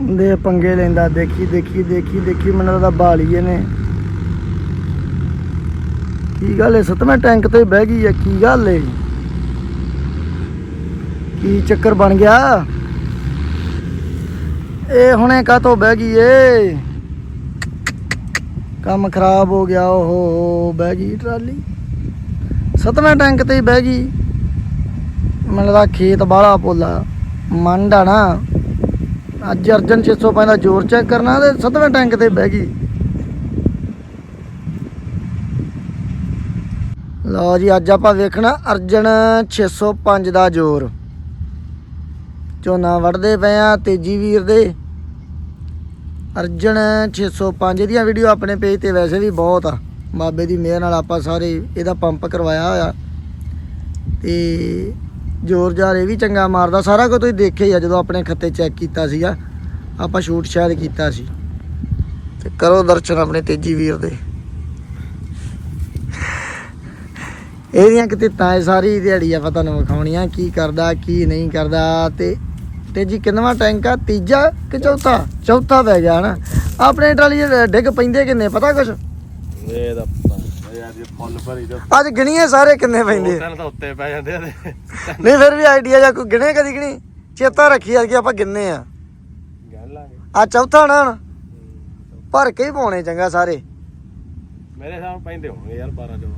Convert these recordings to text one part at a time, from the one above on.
ਦੇ ਪੰਗੇ ਲੈਂਦਾ, ਦੇਖੀ ਦੇਖੀ ਦੇਖੀ ਦੇਖੀ, ਮੈਨੂੰ ਲੱਗਦਾ ਬਾਲੀਏ ਨੇ ਕੀ ਗੱਲ ਏ ਸਤਵੇਂ ਟੈਂਕ ਤੇ ਬਹਿ ਗਈ ਆ, ਕੀ ਗੱਲ ਏ ਕੀ ਚੱਕਰ ਬਣ ਗਿਆ? ਇਹ ਹੁਣੇ ਕਾਤੋਂ ਬਹਿ ਗਈ ਏ? ਕੰਮ ਖਰਾਬ ਹੋ ਗਿਆ, ਓਹੋ, ਬਹਿ ਗਈ ਟਰਾਲੀ। ਸਤਵੇਂ ਟੈਂਕ ਤੇ ਹੀ ਬਹਿ ਗਈ। ਮੈਨੂੰ ਲੱਗਦਾ ਖੇਤ ਬਾਹਲਾ ਪੋਲਾ। ਮੰਡਾ ਨਾ। ਅੱਜ ਅਰਜਨ 605 ਦਾ ਜ਼ੋਰ ਚੈੱਕ ਕਰਨਾ ਤੇ ਸਤਵੇਂ ਟੈਂਕ ਤੇ ਬਹਿ ਗਈ। ਲਓ ਜੀ, ਅੱਜ ਆਪਾਂ ਵੇਖਣਾ ਅਰਜਨ 605 ਦਾ ਜ਼ੋਰ। ਝੋਨਾ ਵੜਦੇ ਪਏ ਆ, ਤੇਜੀ ਵੀਰ ਦੇ। ਅਰਜਨ 605 ਇਹਦੀਆਂ ਵੀਡੀਓ ਆਪਣੇ ਪੇਜ ਤੇ ਵੈਸੇ ਵੀ ਬਹੁਤ ਆ। ਬਾਬੇ ਦੀ ਮਿਹਰ ਨਾਲ ਆਪਾਂ ਸਾਰੇ ਇਹਦਾ ਪੰਪ ਕਰਵਾਇਆ ਹੋਇਆ। ਤੇ ਜ਼ੋਰ ਜਾਰ ਇਹ ਵੀ ਚੰਗਾ ਮਾਰਦਾ। ਸਾਰਾ ਕੁਝ ਤੁਸੀਂ ਦੇਖਿਆ ਹੀ ਆ ਜਦੋਂ ਆਪਣੇ ਖੱਤੇ ਚੈੱਕ ਕੀਤਾ ਸੀਗਾ। ਆਪਾਂ ਸ਼ੂਟ ਸ਼ਾਇਦ ਕੀਤਾ ਸੀ। ਤੇ ਕਰੋ ਦਰਸ਼ਨ ਆਪਣੇ ਤੇਜੀ ਵੀਰ ਦੇ। ਇਹਦੀਆਂ ਕਿਤੇ ਤਾਂ ਇਹ ਸਾਰੀ ਦਿਹਾੜੀ ਆਪਾਂ ਤੁਹਾਨੂੰ ਵਿਖਾਉਣੀਆਂ, ਕੀ ਕਰਦਾ, ਕੀ ਨਹੀਂ ਕਰਦਾ। ਤੇ ਤੇਜੀ ਕਿੰਨਵਾਂ ਟੈਂਕ ਆ? ਤੀਜਾ ਕਿ ਚੌਥਾ? ਚੌਥਾ ਪੈ ਗਿਆ, ਹਨਾ? ਆਪਣੇ ਟਰਾਲੀ ਡਿੱਗ ਪੈਂਦੇ ਕਿੰਨੇ? ਪਤਾ ਕੁਛ? ਇਹ ਜੇ ਫੁੱਲ ਭਰੀ ਤੇ ਅੱਜ ਗਿਣੀਏ ਸਾਰੇ ਕਿੰਨੇ ਪੈਂਦੇ ਤਿੰਨ ਤਾਂ ਉੱਤੇ ਪੈ ਜਾਂਦੇ ਆ ਤੇ ਨਹੀਂ ਫਿਰ ਵੀ ਆਈਡੀਆ ਜਾਂ ਕੋਈ ਗਿਣੇ ਕਦੀ ਗਿਣੀ? ਚੇਤਾ ਰੱਖੀ ਆ ਕਿ ਆਪਾਂ ਗਿਣਨੇ ਆ। ਗੱਲ ਲਾਂਗੇ। ਆ ਚੌਥਾ ਨਾ ਹੁਣ। ਭਰ ਕੇ ਹੀ ਪਾਉਣੇ ਚੰਗਾ ਸਾਰੇ। ਮੇਰੇ ਸਾਹਮਣੇ ਪੈਂਦੇ ਹੋਣਗੇ ਯਾਰ 12 ਜੋ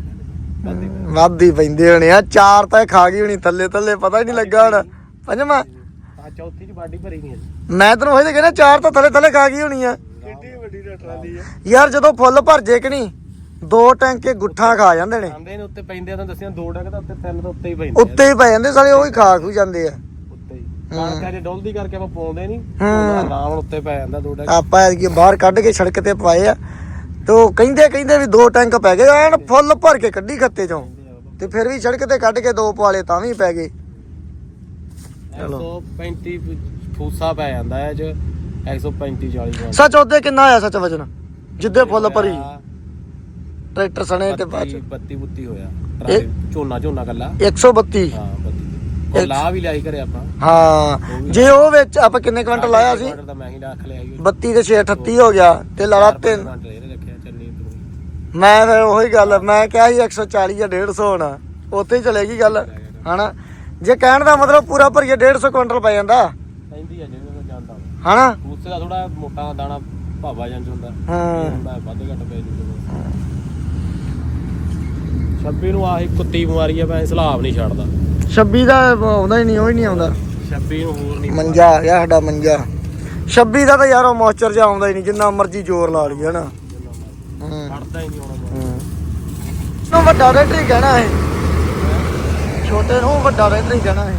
ਬੰਦੀ ਵੱਧ ਹੀ ਪੈਂਦੇ। ਹੋਣੇ ਆ। ਚਾਰ ਤਾਂ ਇਹ ਖਾ ਗਈ ਹੋਣੀ ਥੱਲੇ ਥੱਲੇ ਪਤਾ ਹੀ ਨਹੀਂ ਲੱਗਾ ਹੁਣ। ਪੰਜਵਾਂ। ਆ ਚੌਥੀ ਚ ਬਾਡੀ ਭਰੀ ਨਹੀਂ ਹੈ ਮੈਂ ਤੈਨੂੰ ਉਹੀ ਤਾਂ ਕਹਿੰਦਾ ਚਾਰ ਤਾਂ ਥੱਲੇ ਥੱਲੇ ਖਾ ਗਈ ਹੋਣੀ ਆ। ਕਿੱਡੀ ਵੱਡੀ ਦਾ ਟਰਾਲੀ ਆ। ਯਾਰ ਜਦੋਂ ਫੁੱਲ ਭਰ ਜੇ ਕਿ ਨਹੀਂ? ਦੋ ਟੈਂਕੇ ਗੁੱਠਾਂ ਖਾ ਜਾਂਦੇ ਨੇ। ਆਂਦੇ ਨੇ ਉੱਤੇ ਪੈਂਦੇ ਆ ਤਾਂ ਦੱਸਿਆ ਦੋ ਡੱਕ ਤਾਂ ਉੱਤੇ ਤਿੰਨ ਤਾਂ ਉੱਤੇ ਹੀ ਪੈਂਦੇ ਆ। ਉੱਤੇ ਹੀ ਪੈ ਜਾਂਦੇ ਸਾਲੇ ਉਹ ਹੀ ਖਾ ਖੂ ਜਾਂਦੇ ਆ। ਉੱਤੇ ਹੀ। ਕਣਕਾਂ ਜੇ ਡੋਲਦੀ ਕਰਕੇ ਆਪਾਂ ਪਾਉਂਦੇ ਨਹੀਂ। ਹੂੰ। ਆਰਾਮ ਨਾਲ ਉੱਤੇ ਪੈ ਜਾਂਦਾ ਦੋ ਡੱਕ ਆਪਾਂ ਐਤਕੀ ਬਾਹਰ ਕੱਢ ਕੇ ਸੜਕ ਤੇ ਪਾਏ ਆ ਤੇ ਉਹ ਕਹਿੰਦੇ ਕਹਿੰਦੇ ਵੀ ਦੋ ਟੈਂਕ ਪੈ ਗਏ ਐਨ ਫੁੱਲ ਭਰ ਕੇ ਕੱਢੀ ਖੱਤੇ ਚੋਂ। ਤੇ ਫਿਰ ਵੀ ਸੜਕ ਤੇ ਕੱਢ ਕੇ ਦੋ ਪਵਾਲੇ ਤਾਂ ਵੀ ਪੈ ਗਏ। ਚਲੋ। 135 ਫੂਸਾ ਪੈ ਜਾਂਦਾ ਹੈ ਚ। 135 40 ਦਾ ਸੱਚ ਉਹਦੇ ਕਿੰਨਾ ਆਇਆ ਸੱਚ ਵਜਨ? ਜਿੱਦੇ ਫੁੱਲ ਭਰੀ। ਟਰੈਕਟਰ ਸਣੇ ਤੇ ਬਾਅਦ ਚ। 32 ਬੁੱਤੀ ਹੋਇਆ। ਟਰਾਲੀ ਝੋਨਾ ਝੋਨਾ ਕੱਲਾ। 132 ਹਾਂ 32 ਉਹ ਲਾ ਵੀ ਲਿਆਈ ਘਰੇ ਆਪਾਂ। ਹਾਂ ਜੇ ਉਹ ਵਿੱਚ ਆਪਾਂ ਕਿੰਨੇ ਕੁਇੰਟਲ ਲਾਇਆ ਸੀ? ਮੈਂ ਹੀ ਰੱਖ ਲਿਆ ਸੀ। 32 ਤੇ 6 38 ਹੋ ਗਿਆ ਤੇ ਲਾਲਾ ਤਿੰਨ। ਮੈਂ ਫਿਰ ਉਹੀ ਗੱਲ ਮੈਂ ਕਿਹਾ ਸੀ 140 ਜਾਂ 150 ਹੋਣਾ। ਉੱਥੇ ਹੀ ਚਲੇਗੀ ਗੱਲ ਹਨਾ? ਜੇ ਕਹਿਣ ਦਾ ਮਤਲਬ ਪੂਰਾ ਭਰੀਏ 150 ਕੁਇੰਟਲ ਪੈ ਜਾਂਦਾ। ਆ ਜਿਵੇਂ ਜਾਂਦਾ। ਹਨਾ? ਉਸੇ ਦਾ ਥੋੜਾ ਮੋਟਾ ਦਾਣਾ ਭਾਵਾ ਜੰਜ ਹੁੰਦਾ। ਹਾਂ। ਵੱਧ ਘੱਟ ਪੈ ਜੂਗਾ 26 ਨੂੰ ਆਹੀ ਕੁੱਤੀ ਬਿਮਾਰੀ ਆ ਮੈਂ ਸਲਾਬ ਨਹੀਂ ਛੱਡਦਾ। 26 ਦਾ ਆਉਂਦਾ ਹੀ ਨਹੀਂ ਉਹ ਹੀ ਨਹੀਂ ਆਉਂਦਾ। 26 ਨੂੰ ਹੋਰ ਨਹੀਂ ਮੰਜਾ ਆ ਗਿਆ ਸਾਡਾ ਮੰਜਾ। 26 ਦਾ ਤਾਂ ਯਾਰ ਉਹ ਮੋਇਸਚਰ ਜਿਹਾ ਆਉਂਦਾ ਹੀ ਨਹੀਂ ਜਿੰਨਾ ਮਰਜ਼ੀ ਜ਼ੋਰ ਲਾ ਲਈਏ ਹਨਾ। ਹੂੰ। ਛੱਡਦਾ ਹੀ ਨਹੀਂ ਆਉਣਾ ਨੂੰ ਵੱਡਾ ਰੇਟਰ ਹੀ ਕਹਿਣਾ ਹੈ ਛੋਟੇ ਨੂੰ ਵੱਡਾ ਰੇਟਰ ਹੀ ਕਹਿਣਾ ਹੈ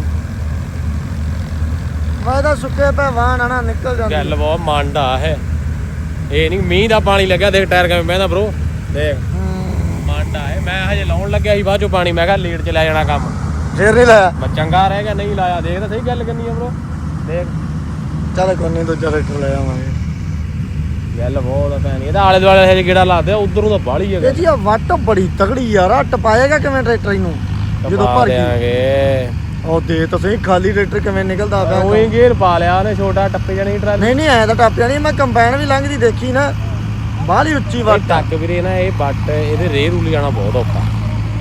ਮੈਂ ਤਾਂ ਸੁੱਕੇ ਪੈ ਵਾਹਣ ਆ ਨਾ ਨਿਕਲ ਜਾਂਦੀ ਗੱਲ ਬਹੁਤ ਮੰਡਾ ਹੈ ਇਹ। ਨਹੀਂ ਮੀਂਹ ਦਾ ਪਾਣੀ ਲੱਗਿਆ ਦੇਖ ਟਾਇਰ ਕਿਵੇਂ ਬਹਿੰਦਾ ਬ్రో ਦੇਖ। ਮੰਡਾ ਹੈ ਮੈਂ ਹਜੇ ਲਾਉਣ ਲੱਗਿਆ ਸੀ ਬਾਅਦ ਚੋਂ ਪਾਣੀ ਮੈਂ ਕਿਹਾ ਲੀਡ ਚ ਲੈ ਜਾਣਾ ਕੰਮ। ਫੇਰ ਨਹੀਂ ਲਾਇਆ? ਮੈਂ ਚੰਗਾ ਰਹਿ ਗਿਆ ਨਹੀਂ ਲਾਇਆ। ਦੇਖ ਤਾਂ ਸਹੀ ਗੱਲ ਕਰਨੀ ਆ ਬ్రో ਦੇਖ। ਚੱਲ ਕੋਈ ਨਹੀਂ ਦੂਜਾ ਰੇਟਰ ਲੈ ਆਵਾਂਗੇ। ਗੱਲ ਬਹੁਤ ਆ ਭੈਣ ਇਹਦਾ ਆਲੇ ਦੁਆਲੇ ਹਜੇ ਗੇੜਾ ਲਾਦੇ ਉਧਰੋਂ ਤਾਂ ਬਾਹਲੀ ਹੈਗਾ। ਇਹ ਜੀ ਆ ਵੱਟ ਬੜੀ ਤਗੜੀ ਯਾਰ ਆ ਟਪਾਏਗਾ ਕਿਵੇਂ ਟਰੈਕਟਰ ਇਹਨੂੰ ਜਦੋਂ ਭਰ ਗਈ। ਉਹ ਦੇ ਤਾਂ ਸਹੀ ਖਾਲੀ ਟਰੈਕਟਰ ਕਿਵੇਂ ਨਿਕਲਦਾ ਪਿਆ ਉਹੀ ਗੇਰ ਪਾ ਲਿਆ ਉਹਨੇ ਛੋਟਾ ਟੱਪੇ ਜਾਣੀ ਟਰਾਲੀ ਨਹੀਂ ਨਹੀਂ ਐ ਤਾਂ ਟੱਪ ਜਾਣੀ ਮੈਂ ਕੰਬਾਈਨ ਵੀ ਲੰਘਦੀ ਦੇਖੀ ਨਾ। ਬਾਹਲੀ ਉੱਚੀ ਵੱਟ। ਆ ਟੱਕ ਵੀਰੇ ਨਾ ਇਹ ਬੱਟ ਇਹਦੇ ਰੇਹ ਰੂ ਲਿਜਾਣਾ ਬਹੁਤ ਔਖਾ।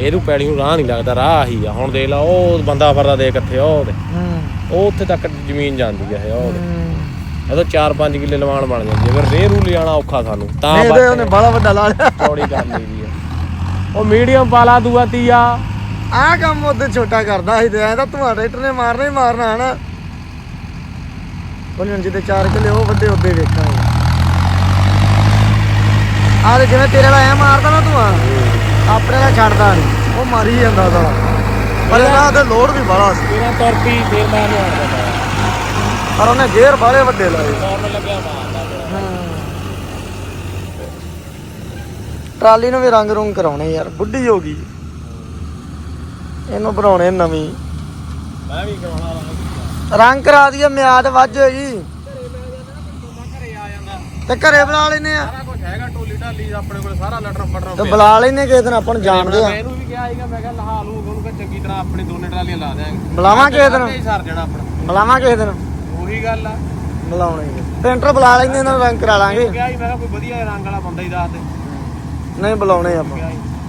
ਇਹਨੂੰ ਪੈੜੀ ਨੂੰ ਰਾਹ ਨਹੀਂ ਲੱਗਦਾ ਰਾਹ ਆਹੀ ਆ। ਹੁਣ ਦੇਖ ਲਾ ਉਹ ਬੰਦਾ ਫਰਦਾ ਦੇ ਕਿੱਥੇ ਉਹ ਉਹਦੇ ਹੂੰ। ਉਹ ਉੱਥੇ ਤੱਕ ਜ਼ਮੀਨ ਜਾਂਦੀ ਆ ਇਹ ਉਹ ਉਹਦੇ ਹੂੰ। ਇਹਦਾ 4-5 ਕਿੱਲੇ ਲਵਾਣ ਬਣ ਜਾਂਦੀ ਹੈ ਫਿਰ ਰੇਹ ਰੂ ਲਿਜਾਣਾ ਔਖਾ ਸਾਨੂੰ ਤਾਂ ਨਹੀਂ ਬੱਟ ਤੇ ਉਹਨੇ ਬਾਲਾ ਵੱਡਾ ਲਾ ਲਿਆ। ਚੌੜੀ ਕਰ ਲਈਦੀ ਆ। ਉਹ ਮੀਡੀਅਮ ਪਾਲਾ ਦੂਆ ਤੀਆ। ਆਹ ਕੰਮ ਉਹਦੇ ਛੋਟਾ ਕਰਦਾ ਸੀ ਤੇ ਐਂ ਤਾਂ ਧੂਆ ਟਰੈਕਟਰ ਨੇ ਮਾਰਨਾ ਹੀ ਮਾਰਨਾ ਹਨਾ। ਉਹਨੇ ਜਿੱਦੇ ਚਾਰ ਕਿਲੇ ਉਹ ਵੱਡੇ ਉੱਦੇ ਵੇਖਾਂਗੇ ਆਹ ਤੇ ਜਿਵੇਂ ਤੇਰੇ ਵਾਲਾ ਐ ਮਾਰਦਾ ਨਾ ਧੂਆ ਆਪਣੇ ਦਾ ਛੱਡਦਾ ਨਹੀਂ ਉਹ ਮਾਰੀ ਜਾਂਦਾ ਦਾ ਪਰ ਇਹਨਾਂ ਤੇ ਲੋਡ ਵੀ ਬੜਾ ਸੀ। ਤੇਰਾ ਤੁਰਪੀ ਫੇਰ ਮੈਂ ਨਹੀਂ ਆਉਂਦਾ ਪਰ ਉਹਨੇ ਗੇਅਰ ਬਾਲੇ ਵੱਡੇ ਲਾਏ। ਲੱਗਿਆ ਮਾਰਦਾ ਟਰਾਲੀ ਨੂੰ ਵੀ ਰੰਗ ਰੂੰਗ ਕਰਾਉਣੇ ਯਾਰ ਬੁੱਢੀ ਹੋ ਗਈ। ਇਹਨੂੰ ਬਣਾਉਣੇ ਨਵੀਂ। ਮੈਂ ਵੀ ਕਰਾਉਣਾ ਰੰਗ। ਕਰਾ ਦਈਏ ਮਿਆਦ ਵੱਜ ਹੋਈ। ਆ ਤੇ ਘਰੇ ਬੁਲਾ ਲੈਨੇ ਆ। ਸਾਰਾ ਕੁਝ ਹੈਗਾ ਟੋਲੀ ਢਾਲੀ ਆਪਣੇ ਕੋਲ ਸਾਰਾ ਲਟਰ ਫਟਰ ਤੇ ਬੁਲਾ ਲੈਨੇ ਕਿਸੇ ਦਿਨ ਆਪਾਂ ਨੂੰ ਜਾਣਦੇ ਆ। ਮੈਂ ਇਹਨੂੰ ਵੀ ਕਿਹਾ ਸੀਗਾ ਮੈਂ ਕਿਹਾ ਲਹਾ ਲੂ ਉਹਨੂੰ ਕਿ ਚੰਗੀ ਤਰ੍ਹਾਂ ਆਪਣੀ ਦੋਨੇ ਟਰਾਲੀਆਂ ਲਾ ਦਿਆਂਗੇ। ਬੁਲਾਵਾਂ ਕਿਸੇ ਦਿਨ? ਸਰ ਜਾਣਾ ਆਪਣਾ। ਬੁਲਾਵਾਂ ਕਿਸੇ ਦਿਨ? ਉਹੀ ਗੱਲ ਆ। ਬੁਲਾਉਣੇ ਟੈਂਟਰ ਬੁਲਾ ਲੈਂਦੇ ਇਹਨਾਂ ਨੂੰ ਰੰਗ ਕਰਾ ਲਾਂਗੇ। ਕਿਹਾ ਜੀ ਮੈਂ ਕਿਹਾ ਕੋਈ ਵਧੀਆ ਰੰਗ ਵਾਲਾ ਬੰਦਾ ਹੀ ਦੱਸ ਦੇ। ਨਹੀਂ ਬੁਲਾਉਣੇ ਆਪਾਂ।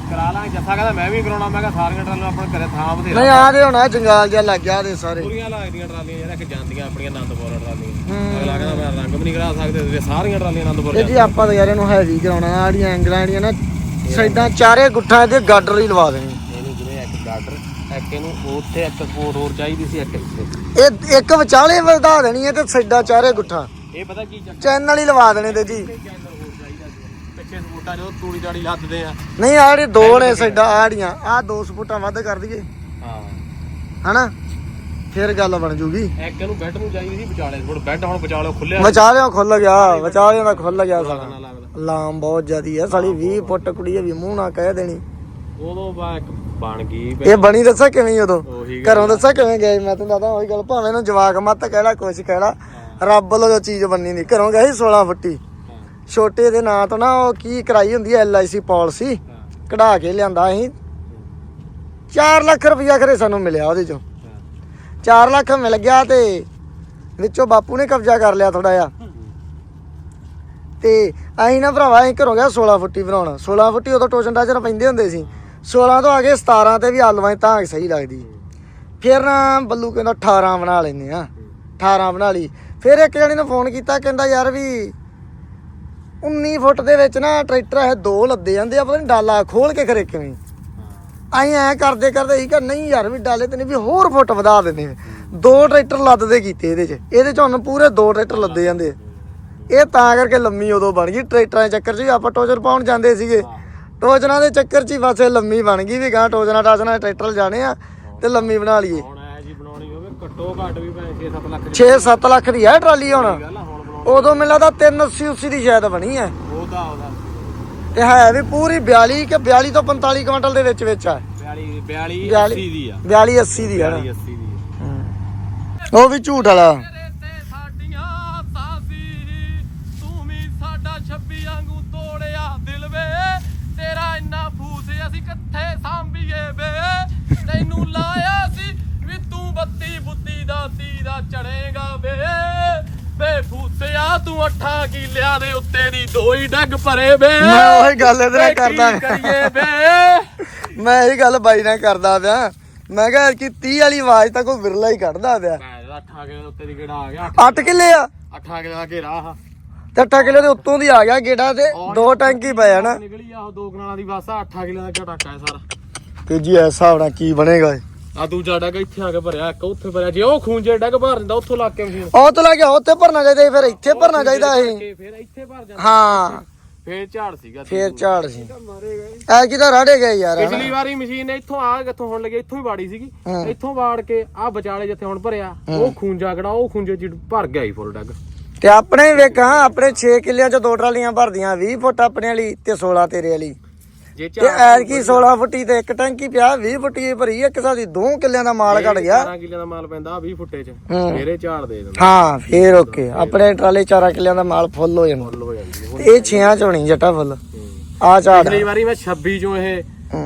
ਕਰਾ ਲਾਂਗੇ। ਜੱਸਾ ਕਹਿੰਦਾ ਮੈਂ ਵੀ ਕਰਾਉਣਾ। ਮੈਂ ਕਿਹਾ ਸਾਰੀਆਂ ਟਰਾਲੀਆਂ ਆਪਣੇ ਘਰੇ ਥਾਂ ਬਥੇਰਾ ਨਹੀਂ ਆ ਦੇ ਹੁਣ ਆਹ ਜੰਗਾਲ ਜਿਹਾ ਲੱਗ ਗਿਆ ਦੇ ਸਾਰੇ। ਪੂਰੀਆਂ ਲੱਗਦੀਆਂ ਟਰਾਲੀਆਂ ਜਿਹੜਾ ਕਿ ਜਾਂਦੀਆਂ ਆਪਣੀਆਂ ਆਨੰਦਪੁਰ ਟਰਾਲੀਆਂ। ਹੂੰ। ਅਗਲਾ ਕਹਿੰਦਾ ਮੈਂ ਰੰਗ ਵੀ ਨਹੀਂ ਕਰਾ ਸਕਦੇ ਤੇ ਸਾਰੀਆਂ ਟਰਾਲੀਆਂ ਆਨੰਦਪੁਰ ਇਹ ਜੀ ਆਪਾਂ ਤਾਂ ਯਾਰ ਇਹਨੂੰ ਹੈਵੀ ਕਰਾਉਣਾ ਆੜੀਆਂ ਐਂਗਲਾਂ ਜਿਹੜੀਆਂ ਨਾ ਸਾਈਡਾਂ ਚਾਰੇ ਗੁੱਠਾਂ ਇਹਦੇ ਗਾਡਰ ਹੀ ਲਵਾ ਦੇਣੀ। ਇਹਨੂੰ ਜਿਵੇਂ ਇੱਕ ਗਾਡਰ ਇੱਕ ਇਹਨੂੰ ਉੱਥੇ ਇੱਕ ਸਪੋਰਟ ਹੋਰ ਚਾਹੀਦੀ ਸੀ ਇੱਕ ਇੱਥੇ। ਇਹ ਇੱਕ ਵਿਚਾਲੇ ਵਧਾ ਦੇਣੀ ਹੈ ਤੇ ਸਾਈਡਾਂ ਚਾਰੇ ਗੁੱਠਾਂ। ਇਹ ਪਤਾ ਕੀ ਚੱਕਰ? ਚੈਨਲ ਹੀ ਲਵਾ ਦੇਣੇ ਤੇ ਜੀ ਚੈਨਲ ਹੋਰ ਚਾਹੀਦਾ ਸੀ ਪਿੱਛੇ ਸਪੋਰਟਾਂ ਜਦੋਂ ਤੂੜੀ ਦਾੜੀ ਲੱਦਦੇ ਆ। ਨਹੀਂ ਆਹ ਜਿਹੜੀ ਦੋ ਨੇ ਸਾਈਡਾਂ ਆੜੀਆਂ ਆਹ ਦੋ ਸਪੁੱਟਾਂ ਵੱਧ ਕਰ ਦਈਏ। ਹਾਂ। ਹਨਾ? ਫਿਰ ਗੱਲ ਬਣ ਜੂਗੀ। ਇੱਕ ਇਹਨੂੰ ਬੈੱਡ ਨੂੰ ਚਾਹੀਦੀ ਸੀ ਵਿਚਾਲੇ ਹੁਣ ਬੈੱਡ ਹੁਣ ਵਿਚਾਲੇ ਖੁੱਲਿਆ ਵਿਚਾਲਿਆਂ ਖੁੱਲ ਗਿਆ ਵਿਚਾਲਿਆਂ ਦਾ ਖੁੱਲ ਗਿਆ ਸਾਰਾ ਨਾ ਲੱਗਦਾ। ਲਾਮ ਬਹੁਤ ਜ਼ਿਆਦੀ ਹੈ ਸਾਲੀ 20 ਫੁੱਟ ਕੁੜੀ ਵੀ ਮੂੰਹ ਨਾ ਕਹਿ ਦੇਣੀ। ਉਦੋਂ ਬਾ ਇੱਕ ਬਣ ਗਈ ਇਹ ਬਣੀ ਦੱਸਾਂ ਕਿਵੇਂ ਉਦੋਂ? ਉਹੀ ਘਰੋਂ ਦੱਸਾਂ ਕਿਵੇਂ ਗਏ ਮੈਂ ਤੈਨੂੰ ਦੱਸਦਾ ਉਹੀ ਗੱਲ ਭਾਵੇਂ ਨੂੰ ਜਵਾਕ ਮੱਤ ਕਹਿਣਾ ਕੁਛ ਕਹਿਣਾ ਰੱਬ ਵੱਲੋਂ ਜੋ ਚੀਜ਼ ਬੰਨੀ ਨਹੀਂ ਘਰੋਂ ਗਏ ਸੀ 16 ਫੁੱਟੀ। ਛੋਟੇ ਦੇ ਨਾਂ ਤੋਂ ਨਾ ਉਹ ਕੀ ਕਰਾਈ ਹੁੰਦੀ ਐ ਐਲਆਈਸੀ ਪਾਲਿਸੀ ਕਢਾ ਕੇ ਲਿਆਂਦਾ ਅਸੀਂ 4 ਲੱਖ ਰੁਪਇਆ ਖਰੇ ਸਾਨੂੰ ਮਿਲਿਆ ਉਹਦੇ ਚੋਂ। ਹਾਂ। 4 ਲੱਖ ਮਿਲ ਗਿਆ ਤੇ ਵਿੱਚੋਂ ਬਾਪੂ ਨੇ ਕਬਜ਼ਾ ਕਰ ਲਿਆ ਥੋੜਾ ਜਿਹਾ। ਤੇ ਅਸੀਂ ਨਾ ਭਰਾਵਾ ਅਸੀਂ ਘਰੋਂ ਗਿਆ 16 ਫੁੱਟੀ ਬਣਾਉਣਾ। 16 ਫੁੱਟੀ ਉਦੋਂ ਟੋਸ਼ਨ ਟਾਚਰ ਪੈਂਦੇ ਹੁੰਦੇ ਸੀ। 16 ਤੋਂ ਆ ਕੇ 17 ਤੇ ਵੀ ਆਲਵਾਂ ਤਾਂ ਸਹੀ ਲੱਗਦੀ। ਫਿਰ ਨਾ ਬੱਲੂ ਕਹਿੰਦਾ 18 ਬਣਾ ਲੈਨੇ ਆ 18 ਬਣਾ ਲਈ। ਫਿਰ ਇੱਕ ਜਣੇ ਨੇ ਫੋਨ ਕੀਤਾ ਕਹਿੰਦਾ ਯਾਰ ਵੀ 19 ਫੁੱਟ ਦੇ ਵਿੱਚ ਨਾ ਟਰੈਕਟਰ ਇਹ ਦੋ ਲੱਦੇ ਜਾਂਦੇ ਆ ਪਤਾ ਨਹੀਂ ਡਾਲਾ ਖੋਲ ਕੇ ਖਰੇ ਕਿਵੇਂ। ਅਸੀਂ ਐ ਕਰਦੇ ਕਰਦੇ ਹੀ ਕਿ ਨਹੀਂ ਯਾਰ ਵੀ ਡਾਲੇ ਤੇ ਨਹੀਂ ਵੀ ਹੋਰ ਫੁੱਟ ਵਧਾ ਦਿੰਦੇ ਆ। ਦੋ ਟਰੈਕਟਰ ਲੱਦਦੇ ਕੀਤੇ ਇਹਦੇ 'ਚ। ਇਹਦੇ 'ਚ ਹੁਣ ਪੂਰੇ ਦੋ ਟਰੈਕਟਰ ਲੱਦੇ ਜਾਂਦੇ ਆ। ਇਹ ਤਾਂ ਕਰਕੇ ਲੰਮੀ ਉਦੋਂ ਬਣ ਗਈ। ਟਰੈਕਟਰਾਂ ਦੇ ਚੱਕਰ 'ਚ ਵੀ ਆਪਾਂ ਟੋਚਰ ਪਾਉਣ ਜਾਂਦੇ ਸੀਗੇ। ਟੋਚਰਾਂ ਦੇ ਚੱਕਰ 'ਚ ਹੀ ਬਸ ਇਹ ਲੰਮੀ ਬਣ ਗਈ ਵੀ ਗਾਂ ਟੋਚਰਾਂ ਟਾਚਰਾਂ ਦੇ ਟਰੈਕਟਰ ਜਾਣੇ ਆ ਤੇ ਲੰਮੀ ਬਣਾ ਲਈਏ। ਹੁਣ ਐ ਜੀ ਬਣਾਉਣੀ ਹੋਵੇ ਘੱਟੋ ਘੱਟ ਵੀ ਭਾਵੇਂ 6-7 ਲੱਖ ਦੀ। 6-7 ਲੱਖ ਦੀ ਹੈ ਟਰਾਲੀ ਹੁਣ। ਗੱਲ ਆ ਹੁਣ ਬਣਾਉਣੀ ਉਦੋਂ ਮੈਨੂੰ ਲੱਗਦਾ 380 80 ਦੀ ਸ਼ਾਇਦ ਬਣੀ ਹੈ। ਉਹਦਾ ਉਹਦਾ। ਤੇ ਹੈ ਵੀ ਪੂਰੀ 42 ਕਿ 42 ਤੋਂ 45 ਕੁਇੰਟਲ ਦੇ ਵਿੱਚ ਵਿੱਚ ਆ 42 42 42 80 ਦੀ ਆ। 42 80 ਦੀ ਹੈ ਨਾ। 42 80 ਦੀ ਹੂੰ। ਉਹ ਵੀ ਝੂਠ ਵਾਲਾ। ਤੇ ਸਾਡੀਆਂ ਸਾਸੀ ਤੂੰ ਵੀ ਸਾਡਾ ਛੱਬੀ ਵਾਂਗੂ ਤੋੜਿਆ ਦਿਲ ਵੇ। ਤੇਰਾ ਇੰਨਾ ਫੂਸ ਅਸੀਂ ਕਿੱਥੇ ਸਾਂਭੀਏ ਵੇ। ਤੈਨੂੰ ਲਾਇਆ ਫੂਸਿਆ ਤੂੰ ਅੱਠਾਂ ਕਿਲਿਆਂ ਦੇ ਉੱਤੇ ਦੀ ਦੋ ਹੀ ਡੱਗ ਭਰੇ ਵੇ। ਮੈਂ ਉਹੀ ਗੱਲ ਇਹਦੇ ਨਾਲ ਵੇ ਕੀ ਕਰਦਾ। ਕਰੀਏ ਮੈਂ ਇਹੀ ਗੱਲ ਬਾਈ ਨਾਲ ਕਰਦਾ ਪਿਆ। ਮੈਂ ਕਿਹਾ ਕਿ 30 ਵਾਲੀ ਆਵਾਜ਼ ਤਾਂ ਕੋਈ ਵਿਰਲਾ ਹੀ ਕੱਢਦਾ ਪਿਆ। ਦਾ 8 ਕਿਲੇ ਉੱਤੇ ਦੀ ਕਿਹੜਾ ਆ ਗਿਆ। 8 ਕਿੱਲੇ ਆ? 8 ਕਿਲੇ ਦਾ ਘੇਰਾ ਆ। ਤੇ 8 ਕਿੱਲੇ ਦੇ ਉੱਤੋਂ ਦੀ ਆ ਗਿਆ ਗੇੜਾ ਤੇ ਦੋ ਟੈਂਕੀ ਪਏ ਆ ਨਾ। ਨਿਕਲੀ ਆ ਉਹ ਦੋ ਕਨਾਲਾਂ ਦੀ ਬੱਸ ਆ 8 ਕਿਲੇ ਦਾ ਘਟਾਕਾ ਹੈ ਸਾਰਾ। ਤੇ ਜੀ ਹਿਸਾਬ ਨਾਲ ਕੀ ਬਣੇਗਾ ਇਹ? ਆ ਦੂਜਾ ਡੱਗ ਇੱਥੇ ਆ ਕੇ ਭਰਿਆ ਇੱਕ ਉੱਥੇ ਭਰਿਆ ਜੇ ਉਹ ਖੂੰਜੇ ਡੱਗ ਭਰ ਦਿੰਦਾ ਉੱਥੋਂ ਲੱਗ ਕੇ ਮਸ਼ੀਨ। ਉਹ ਤੋਂ ਲੱਗ ਗਿਆ ਉੱਥੇ ਭਰਨਾ ਚਾਹੀਦਾ ਸੀ, ਫਿਰ ਇੱਥੇ ਭਰਨਾ ਚਾਹੀਦਾ ਸੀ। ਕੇ ਫਿਰ ਇੱਥੇ ਭਰ ਜਾਂਦਾ। ਹਾਂ। ਫੇਰ ਝਾੜ ਸੀਗਾ ਫੇਰ ਝਾੜ ਸੀ। ਐ ਕਿਦਾ ਰਾੜੇ ਗਏ ਯਾਰ। ਹਨਾ? ਪਿਛਲੀ ਵਾਰੀ ਮਸ਼ੀਨ ਨੇ ਇੱਥੋਂ ਆ ਕਿੱਥੋਂ ਹੁਣ ਲੱਗੇ ਇੱਥੋਂ ਹੀ ਬਾੜੀ ਸੀਗੀ। ਹਾਂ। ਇੱਥੋਂ ਬਾੜ ਕੇ ਆ ਵਿਚਾਲੇ ਜਿੱਥੇ ਹੁਣ ਭਰਿਆ ਉਹ ਖੂੰਜਾ ਕਿਹੜਾ ਉਹ ਖੂੰਜੇ ਚ ਭਰ ਗਿਆ ਹੀ ਫੁੱਲ ਡੱਗ। ਤੇ ਆਪਣੇ ਵੇਖਾਂ ਆਪਣੇ 6 ਕਿੱਲਿਆਂ ਚ ਦੋ ਟਰਾਲੀਆਂ ਭਰਦੀਆਂ 20 ਫੁੱਟ ਆਪਣੇ ਵਾਲੀ ਤੇ 16 ਤੇਰੇ ਵਾਲੀ। ਜੇ ਤੇ ਐਰ ਕੀ 16 ਫੁੱਟੀ ਤੇ ਇੱਕ ਟੈਂਕੀ ਪਿਆ 20 ਫੁੱਟੀ ਭਰੀ ਇੱਕ ਸਾਡੀ ਦੋ ਕਿੱਲਿਆਂ ਦਾ ਮਾਲ ਘਟ ਗਿਆ। 12 ਕਿੱਲੇ ਦਾ ਮਾਲ ਪੈਂਦਾ 20 ਫੁੱਟੇ ਚ। ਫੇਰੇ ਝਾੜ ਦੇ ਦਿੰਦਾ। ਹਾਂ ਫੇਰ ਓਕੇ। ਆਪਣੇ ਟਰਾਲੇ 4 ਕਿੱਲਿਆਂ ਦਾ ਮਾਲ ਫੁੱਲ ਹੋ ਜਾਂਦਾ। ਫੁੱਲ ਹੋ ਜਾਂਦੀ ਹੈ। ਹੁਣ ਤੇ ਇਹ ਛਿਆਂ ਚ ਹੋਣੀ ਜੱਟਾ ਫੁੱਲ। ਆ ਝਾੜ। ਪਿਛਲੀ ਵਾਰੀ ਮੈਂ 26 ਚੋਂ ਇਹ।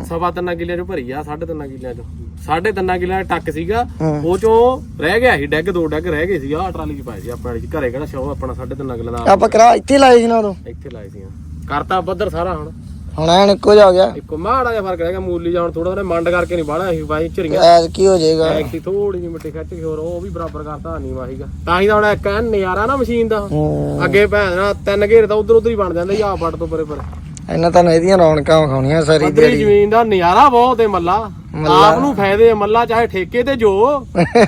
ਸਵਾ ਤਿੰਨਾਂ ਕਿੱਲਿਆਂ ਚੋਂ ਭਰੀ ਆ ਸਾਢੇ ਤਿੰਨਾਂ ਕਿੱਲਿਆਂ ਚੋਂ। ਸਾਢੇ ਤਿੰਨਾਂ ਕਿੱਲਿਆਂ ਦਾ ਟੱਕ ਸੀਗਾ। ਉਹ ਚੋਂ ਰਹਿ ਗਿਆ ਸੀ ਡੈਗ ਦੋ ਡੈਗ ਰਹਿ ਗਏ ਸੀ ਆ ਟਰਾਲੀ ਚ ਪਾਏ ਸੀ ਚ। ਘਰੇ ਕਿਹੜਾ ਸ਼ੋ ਆਪਣਾ ਸਾਢੇ ਤਿੰਨਾਂ ਕਿੱਲਿਆਂ ਦਾ ਆਪਾਂ ਕਰਾ ਇੱਥੇ ਲਾਏ ਸੀ ਨਾ ਉਦੋਂ। ਇੱਥੇ ਲਾਏ ਸੀ ਕਰਤਾ ਬੱਦਰ ਸਾਰਾ ਹੁਣ। ਹੁਣ ਐਨ ਇੱਕੋ ਜਿਹਾ ਹੋ ਗਿਆ। ਇੱਕੋ ਮਾੜਾ ਜਿਹਾ ਫ਼ਰਕ ਰਹਿ ਗਿਆ ਮੂਲੀ ਜਾਂ ਹੁਣ ਥੋੜਾ ਥੋੜਾ ਮੰਡ ਕਰਕੇ ਨਹੀਂ ਬਾਹਲਾ ਸੀ ਬਾਈ ਝਰੀਆਂ। ਐਰ ਕੀ ਹੋ ਜਾਏਗਾ। ਐਕਸੀ ਥੋੜੀ ਜਿਹੀ ਮਿੱਟੀ ਖਿੱਚ ਕੇ ਹੋਰ ਉਹ ਵੀ ਬਰਾਬਰ ਕਰਤਾ ਨਹੀਂ ਵਾਹੀਗਾ ਤਾਂ ਹੀ ਤਾਂ ਹੁਣ ਇੱਕ ਐਨ ਨਜ਼ਾਰਾ ਨਾ ਮਸ਼ੀਨ ਦਾ। ਹੂੰ। ਅੱਗੇ ਭੈਣ ਨਾਲ ਤਿੰਨ ਘੇਰ ਤਾਂ ਉਧਰ ਉਧਰ ਹੀ ਬਣ ਜਾਂਦੇ ਆ ਵੱਟ ਤੋਂ ਪਰੇ ਪਰੇ। ਇਹਨਾਂ ਤਾਂ ਇਹਦੀਆਂ ਰੌਣਕਾਂ ਵਿਖਾਉਣੀਆਂ ਸਾਰੀ ਦਿਹਾੜੀ। ਜ਼ਮੀਨ ਦਾ ਨਜ਼ਾਰਾ ਬਹੁਤ ਏ ਮੱਲਾ। ਆਪ ਨੂੰ ਫਾਇਦੇ ਮੱਲਾ ਚਾਹੇ ਠੇਕੇ ਤੇ ਜੋ।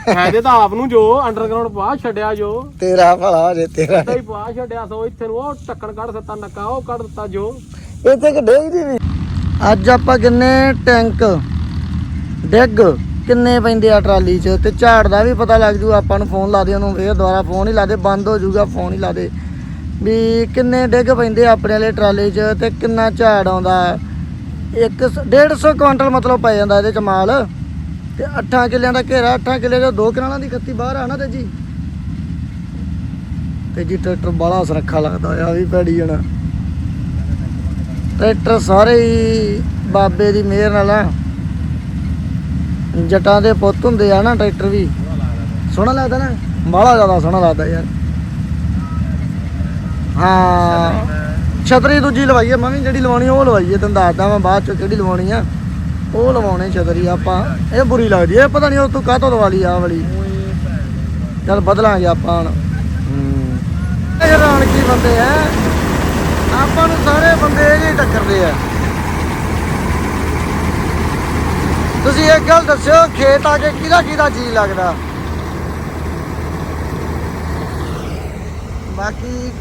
ਫਾਇਦੇ ਤਾਂ ਆਪ ਨੂੰ ਜੋ ਅੰਡਰਗਰਾਉਂਡ ਪਾ ਛੱਡਿਆ ਜੋ। ਤੇਰਾ ਭਲਾ ਹੋ ਜੇ ਤੇਰਾ। ਪਾ ਛੱਡਿਆ ਸੋ ਇੱਥੇ ਨੂੰ ਉਹ ਟੱਕਣ ਕੱਢ ਦਿੱਤਾ ਨੱਕਾ ਉਹ ਕੱਢ ਦਿੱਤਾ ਜੋ। ਇੱਥੇ ਕਿ ਡੇਗਦੀ ਵੀ ਅੱਜ ਆਪਾਂ ਕਿੰਨੇ ਟੈਂਕ, ਡਿੱਗ, ਕਿੰਨੇ ਪੈਂਦੇ ਆ ਟਰਾਲੀ 'ਚ ਤੇ ਝਾੜ ਦਾ ਵੀ ਪਤਾ ਲੱਗ ਜੂ, ਆਪਾਂ ਨੂੰ ਫੋਨ ਲਾ ਦੇ, ਉਹਨੂੰ ਫੇਰ ਦੁਬਾਰਾ ਫੋਨ ਹੀ ਲਾ ਦੇ, ਬੰਦ ਹੋ ਜਾਊਗਾ ਫੋਨ ਹੀ ਲਾ ਦੇ। ਵੀ ਕਿੰਨੇ ਡਿੱਗ ਪੈਂਦੇ ਆਪਣੇ ਵਾਲੇ ਟਰਾਲੇ 'ਚ ਤੇ ਕਿੰਨਾ ਝਾੜ ਆਉਂਦਾ ਇੱਕ 150 ਕੁਇੰਟਲ ਮਤਲਬ ਪੈ ਜਾਂਦਾ ਇਹਦੇ 'ਚ ਮਾਲ। ਤੇ 8 ਕਿੱਲਿਆਂ ਦਾ ਘੇਰਾ 8 ਕਿੱਲੇ ਦੇ ਦੋ ਕਿਨਾਲਾਂ ਦੀ ਖੱਤੀ ਬਾਹਰ ਆ ਨਾ ਤੇ ਜੀ। ਤੇ ਜੀ ਟਰੈਕਟਰ ਬੜਾ ਸੁਰੱਖਾ ਲੱਗਦਾ ਆ ਵੀ ਭੈੜੀ ਜਣਾ ਟਰੈਕਟਰ ਸਾਰੇ ਹੀ ਬਾਬੇ ਦੀ ਮਿਹਰ ਨਾਲ ਆ। ਜਟਾਂ ਦੇ ਪੁੱਤ ਹੁੰਦੇ ਆ ਨਾ ਟਰੈਕਟਰ ਵੀ। ਸੋਹਣਾ ਲੱਗਦਾ ਨਾ। ਬਾਹਲਾ ਜ਼ਿਆਦਾ ਸੋਹਣਾ ਲੱਗਦਾ ਯਾਰ। ਹਾਂ। ਛਤਰੀ ਦੂਜੀ ਲਵਾਈਏ ਮੈਂ ਵੀ ਜਿਹੜੀ ਲਵਾਉਣੀ ਉਹ ਲਵਾਈਏ ਤੈਨੂੰ ਦੱਸਦਾ ਮੈਂ ਬਾਅਦ ਚ ਕਿਹੜੀ ਲਵਾਉਣੀ ਆ। ਉਹ ਲਵਾਉਣੇ ਛਤਰੀ ਆਪਾਂ। ਇਹ ਬੁਰੀ ਲੱਗਦੀ ਹੈ ਪਤਾ ਨਹੀਂ ਉਹ ਤੂੰ ਕਾਹਤੋਂ ਲਵਾ ਲਈ ਆ ਵਾਲੀ। ਚੱਲ ਬਦਲਾਂਗੇ ਆਪਾਂ ਹੁਣ। ਹੂੰ। ਇਹ ਰੌਣਕੀ ਬੰਦੇ ਆ। ਆਪਾਂ ਨੂੰ ਸਾਰੇ ਬੰਦੇ ਇਹ ਜਿਹੇ ਟੱਕਰਦੇ ਆ। ਤੁਸੀਂ ਇੱਕ ਗੱਲ ਦੱਸਿਓ ਖੇਤ ਆ ਕੇ ਕਿਹਦਾ ਕਿਹਦਾ ਜੀ ਲੱਗਦਾ? ਬਾਕੀ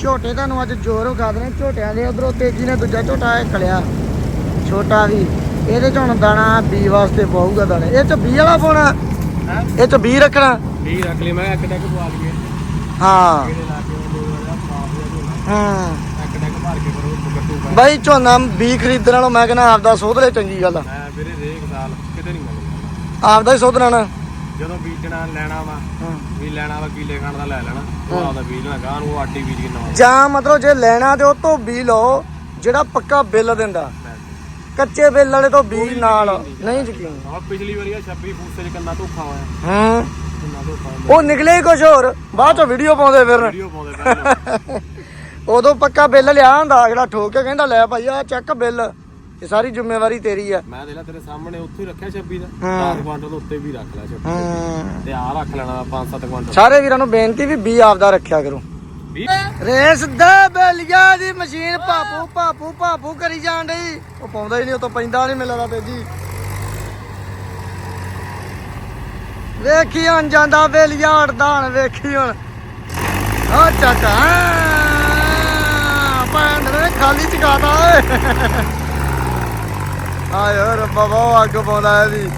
ਝੋਟੇ ਤੁਹਾਨੂੰ ਅੱਜ ਜ਼ੋਰ ਵਿਖਾ ਦੇਣੇ ਝੋਟਿਆਂ ਦੇ ਉਧਰੋਂ ਤੇਜੀ ਨੇ ਦੂਜਾ ਝੋਟਾ ਖਲਿਆ ਛੋਟਾ ਵੀ। ਇਹਦੇ ਚ ਹੁਣ ਦਾਣਾ ਬੀ ਵਾਸਤੇ ਪਾਊਗਾ ਦਾਣੇ। ਇਹ ਚ ਬੀ ਵਾਲਾ ਪਾਉਣਾ? ਇਹ ਚ ਬੀ ਰੱਖਣਾ? ਵੀ ਰੱਖ ਲਈ ਮੈਂ ਇੱਕ ਡੈਕ ਪਵਾ ਲਈਏ। ਹਾਂ। ਹਾਂ। ਕੇ ਕਰੋ ਗੱਟੂ ਪਾ ਬਾਈ ਝੋਨਾ ਬੀ ਖਰੀਦਣ ਨਾਲੋਂ ਮੈਂ ਕਹਿੰਦਾ ਆਪਦਾ ਸੋਧ ਲੈ ਚੰਗੀ ਗੱਲ ਆ। ਮੈਂ ਵੀਰੇ ਰੇਕ ਸਾਲ ਕਿਤੇ ਨਹੀਂ ਮੰਗਦਾ ਆਪਦਾ ਹੀ ਸੋਧ ਲੈਣਾ ਜਦੋਂ ਬੀਜਣਾ ਲੈਣਾ ਵਾ। ਵੀ ਲੈਣਾ ਵਾ ਕੀਲੇ ਖਾਣ ਦਾ ਲੈ ਲੈਣਾ ਉਹ ਆਪਦਾ ਬੀਜ ਗਾਂ ਨੂੰ ਆਟੀ ਬੀਜ ਕੇ ਨਵਾਂ। ਜਾਂ ਮਤਲਬ ਜੇ ਲੈਣਾ ਤੇ ਉਹ ਤੋਂ ਬੀ ਲਓ ਜਿਹੜਾ ਪੱਕਾ ਬਿੱਲ ਦਿੰਦਾ। ਕੱਚੇ ਬਿੱਲ ਵਾਲੇ ਤੋਂ ਬੀ ਨਾਲ। ਨਹੀਂ ਯਕੀਨ। ਆ ਪਿਛਲੀ ਵਾਰੀ ਆ 26 ਫੂਸੇ ਚ ਕੰਨਾ ਧੋਖਾ ਹੋਇਆ। ਹਾਂ। ਉਹ ਨਿਕਲੇ ਕੁਝ ਹੋਰ। ਬਾਅਦ ਚ ਵੀਡੀਓ ਪਾਉਂਦੇ ਫਿਰ ਵੀਡੀਓ ਪਾਉਂਦੇ ਪਹਿਲਾਂ ਉਦੋਂ ਪੱਕਾ ਬਿੱਲ ਲਿਆ ਹੁੰਦਾ ਅਗਲਾ ਠੋਕ ਕੇ ਕਹਿੰਦਾ ਲੈ ਭਾਈ ਆ ਚੱਕ ਬਿੱਲ ਇਹ ਸਾਰੀ ਜ਼ਿੰਮੇਵਾਰੀ ਤੇਰੀ ਆ। ਮੈਂ ਲਾ ਤੇਰੇ ਸਾਹਮਣੇ ਉੱਥੇ ਹੀ ਰੱਖਿਆ 26 ਦਾ। ਹਾਂ। 10 ਕੁਆਂਟਲ ਉੱਤੇ ਵੀ ਰੱਖ 26 ਹੂੰ। ਤੇ ਆ ਰੱਖ ਲੈਣਾ 5-7 ਕੁਆਂਟਲ ਸਾਰੇ ਵੀਰਾਂ ਨੂੰ ਬੇਨਤੀ ਵੀ ਬੀ ਆਪਦਾ ਰੱਖਿਆ ਕਰੋ। ਰੇਸ ਦੇ ਬੇਲੀਆ ਦੀ ਮਸ਼ੀਨ ਭਾਪੂ ਭਾਪੂ ਭਾਪੂ ਕਰੀ ਜਾਣ ਡਈ। ਉਹ ਪਾਉਂਦਾ ਹੀ ਨਹੀਂ ਉਹ ਤਾਂ ਪੈਂਦਾ ਨਹੀਂ ਮਿਲਦਾ ਤੇਜੀ ਵੇਖੀ ਹੁਣ ਜਾਂਦਾ ਬੇਲੀਆ ਹਟਦਾ ਹੁਣ ਵੇਖੀ ਹੁਣ। ਆ ਚਾਚਾ ਪੈਂਡ ਨੇ ਖਾਲੀ ਚਕਾਤਾ, ਓਏ। ਆਏ ਰੱਬਾ, ਬਹੁਤ ਅੱਗ ਪਾਉਂਦਾ ਇਹ ਵੀ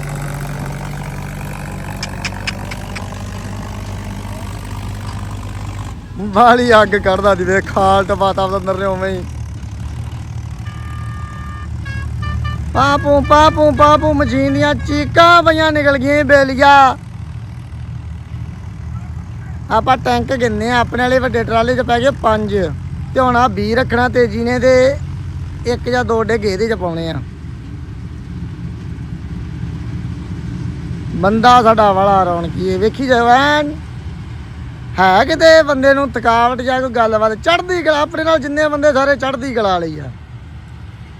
ਅੱਗ ਕੱਢਦਾ ਦੀ ਵੇ ਖਾਲ ਟਪਾਤਾ ਅੰਦਰ ਨੇ ਉਵੇਂ ਹੀ। ਪਾਪੂ ਪਾਪੂ ਪਾਪੂ, ਮਸ਼ੀਨ ਦੀਆਂ ਚੀਕਾਂ ਪਈਆਂ ਨਿਕਲ ਗਈਆਂ ਬੇਲੀਆ। ਆਪਾਂ ਟੈਂਕ ਗਿੰਨੇ ਆ, ਆਪਣੇ ਵਾਲੇ ਵੱਡੇ ਟਰਾਲੇ 'ਚ ਪੈ ਗਏ ਪੰਜ। ਤੇ ਹੁਣ ਆ 20 ਰੱਖਣਾ ਤੇਜੀ ਨੇ ਦੇ ਇੱਕ ਜਾਂ ਦੋ ਡੇਗੇ ਇਹਦੇ 'ਚ ਪਾਉਣੇ ਆ। ਬੰਦਾ ਸਾਡਾ ਵਾਲਾ ਰੌਣਕੀ ਏ। ਵੇਖੀ ਜਾਓ ਹੈ ਕਿਤੇ ਬੰਦੇ ਨੂੰ ਥਕਾਵਟ ਜਾਂ ਕੋਈ ਗੱਲਬਾਤ? ਚੜਦੀ ਕਲਾ, ਆਪਣੇ ਨਾਲ ਜਿੰਨੇ ਬੰਦੇ ਸਾਰੇ ਚੜ੍ਹਦੀ ਕਲਾ ਲਈ ਆ।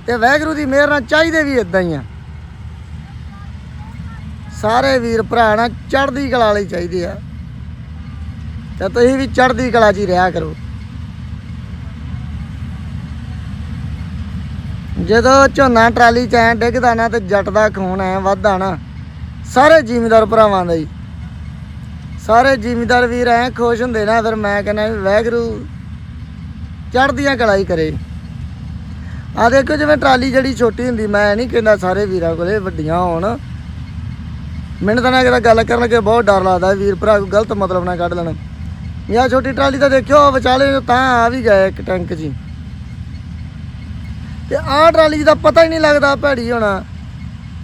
ਤੇ ਵਾਹਿਗੁਰੂ ਦੀ ਮਿਹਰ ਨਾਲ ਚਾਹੀਦੇ ਵੀ ਇਦਾਂ ਹੀ ਆ। ਸਾਰੇ ਵੀਰ ਭਰਾ ਨਾ ਚੜ੍ਹਦੀ ਕਲਾ ਲਈ ਚਾਹੀਦੇ ਆ। ਤੇ ਤੁਸੀਂ ਵੀ ਚੜ੍ਹਦੀ ਕਲਾ 'ਚ ਹੀ ਰਿਹਾ ਕਰੋ। ਜਦੋਂ ਝੋਨਾ ਟਰਾਲੀ ਚ ਐ ਡਿੱਗਦਾ ਨਾ ਤੇ ਜੱਟ ਦਾ ਖੂਨ ਐ ਵੱਧਦਾ ਨਾ, ਸਾਰੇ ਜ਼ਿਮੀਦਾਰ ਭਰਾਵਾਂ ਦਾ ਹੀ। ਸਾਰੇ ਜ਼ਿਮੀਦਾਰ ਵੀਰ ਐ ਖੁਸ਼ ਹੁੰਦੇ ਨਾ, ਫਿਰ ਮੈਂ ਕਹਿੰਦਾ ਵੀ ਵਾਹਿਗੁਰੂ ਚੜ੍ਹਦੀਆਂ ਕਲਾ ਹੀ ਕਰੇ। ਆ ਦੇਖੋ ਜਿਵੇਂ ਟਰਾਲੀ ਜਿਹੜੀ ਛੋਟੀ ਹੁੰਦੀ, ਮੈਂ ਨਹੀਂ ਕਹਿੰਦਾ ਸਾਰੇ ਵੀਰਾਂ ਕੋਲੇ ਵੱਡੀਆਂ ਹੋਣ। ਮੈਨੂੰ ਤਾਂ ਨਾ ਕਿਤੇ ਗੱਲ ਕਰਨ ਲੱਗੇ ਬਹੁਤ ਡਰ ਲੱਗਦਾ ਵੀਰ ਭਰਾ ਗਲਤ ਮਤਲਬ ਨਾ ਕੱਢ ਲੈਣ। ਯਾ ਛੋਟੀ ਟਰਾਲੀ ਤਾਂ ਦੇਖਿਓ, ਵਿਚਾਲੇ ਤਾਂ ਆ ਵੀ ਗਏ ਇੱਕ ਟੈਂਕ 'ਚ ਤੇ ਆਹ ਟਰਾਲੀ ਦਾ ਪਤਾ ਹੀ ਨਹੀਂ ਲੱਗਦਾ ਭੈੜੀ ਹੋਣਾ।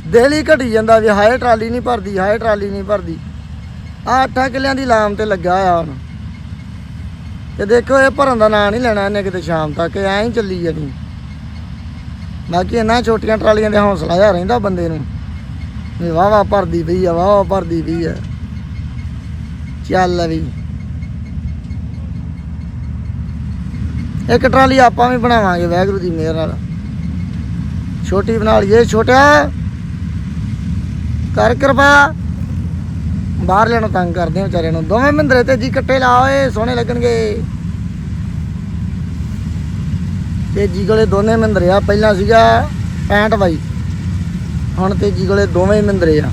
ਦਿਲ ਹੀ ਘਟੀ ਜਾਂਦਾ ਵੀ ਹਾਏ ਟਰਾਲੀ ਨਹੀਂ ਭਰਦੀ, ਹਾਏ ਟਰਾਲੀ ਨਹੀਂ ਭਰਦੀ। ਆਹ ਅੱਠਾਂ ਕਿੱਲਿਆਂ ਦੀ ਲਾਮ ਤੇ ਲੱਗਾ ਆ ਹੁਣ। ਤੇ ਦੇਖੋ ਇਹ ਭਰਨ ਦਾ ਨਾਂ ਨਹੀਂ ਲੈਣਾ ਇਹਨੇ ਕਿਤੇ ਸ਼ਾਮ ਤੱਕ ਐਂ ਹੀ ਚੱਲੀ ਜਾਣੀ। ਬਾਕੀ ਇਹਨਾਂ ਛੋਟੀਆਂ ਟਰਾਲੀਆਂ ਦੇ ਹੌਸਲਾ ਜਾ ਰਹਿੰਦਾ ਬੰਦੇ ਨੂੰ। ਵੀ ਵਾਹ ਵਾਹ ਭਰਦੀ ਪਈ ਆ ਵਾਹ ਵਾਹ ਭਰਦੀ ਪਈ ਆ। ਚੱਲ ਵੀ। ਇੱਕ ਟਰਾਲੀ ਆਪਾਂ ਵੀ ਬਣਾਵਾਂਗੇ ਵਾਹਿਗੁਰੂ ਦੀ ਮਿਹਰ ਨਾਲ। ਛੋਟੀ ਬਣਾ ਲਈਏ ਛੋਟਾ ਕਰ ਕਿਰਪਾ। ਬਾਹਰ ਨੂੰ ਤੰਗ ਕਰਦੇ ਆ ਵਿਚਾਰੇ ਨੂੰ। ਦੋਵੇਂ ਮਹਿੰਦਰੇ ਤੇ ਜੀ ਕੱਟੇ ਲਾ ਓਏ, ਸੋਹਣੇ ਲੱਗਣਗੇ। ਤੇ ਜੀ ਕੋਲੇ ਦੋਨੇ ਮਹਿੰਦਰੇ ਆ। ਪਹਿਲਾਂ ਸੀਗਾ 65 ਬਾਈ। ਹੁਣ ਤੇ ਜੀ ਕੋਲੇ ਦੋਵੇਂ ਮਹਿੰਦਰੇ ਆ।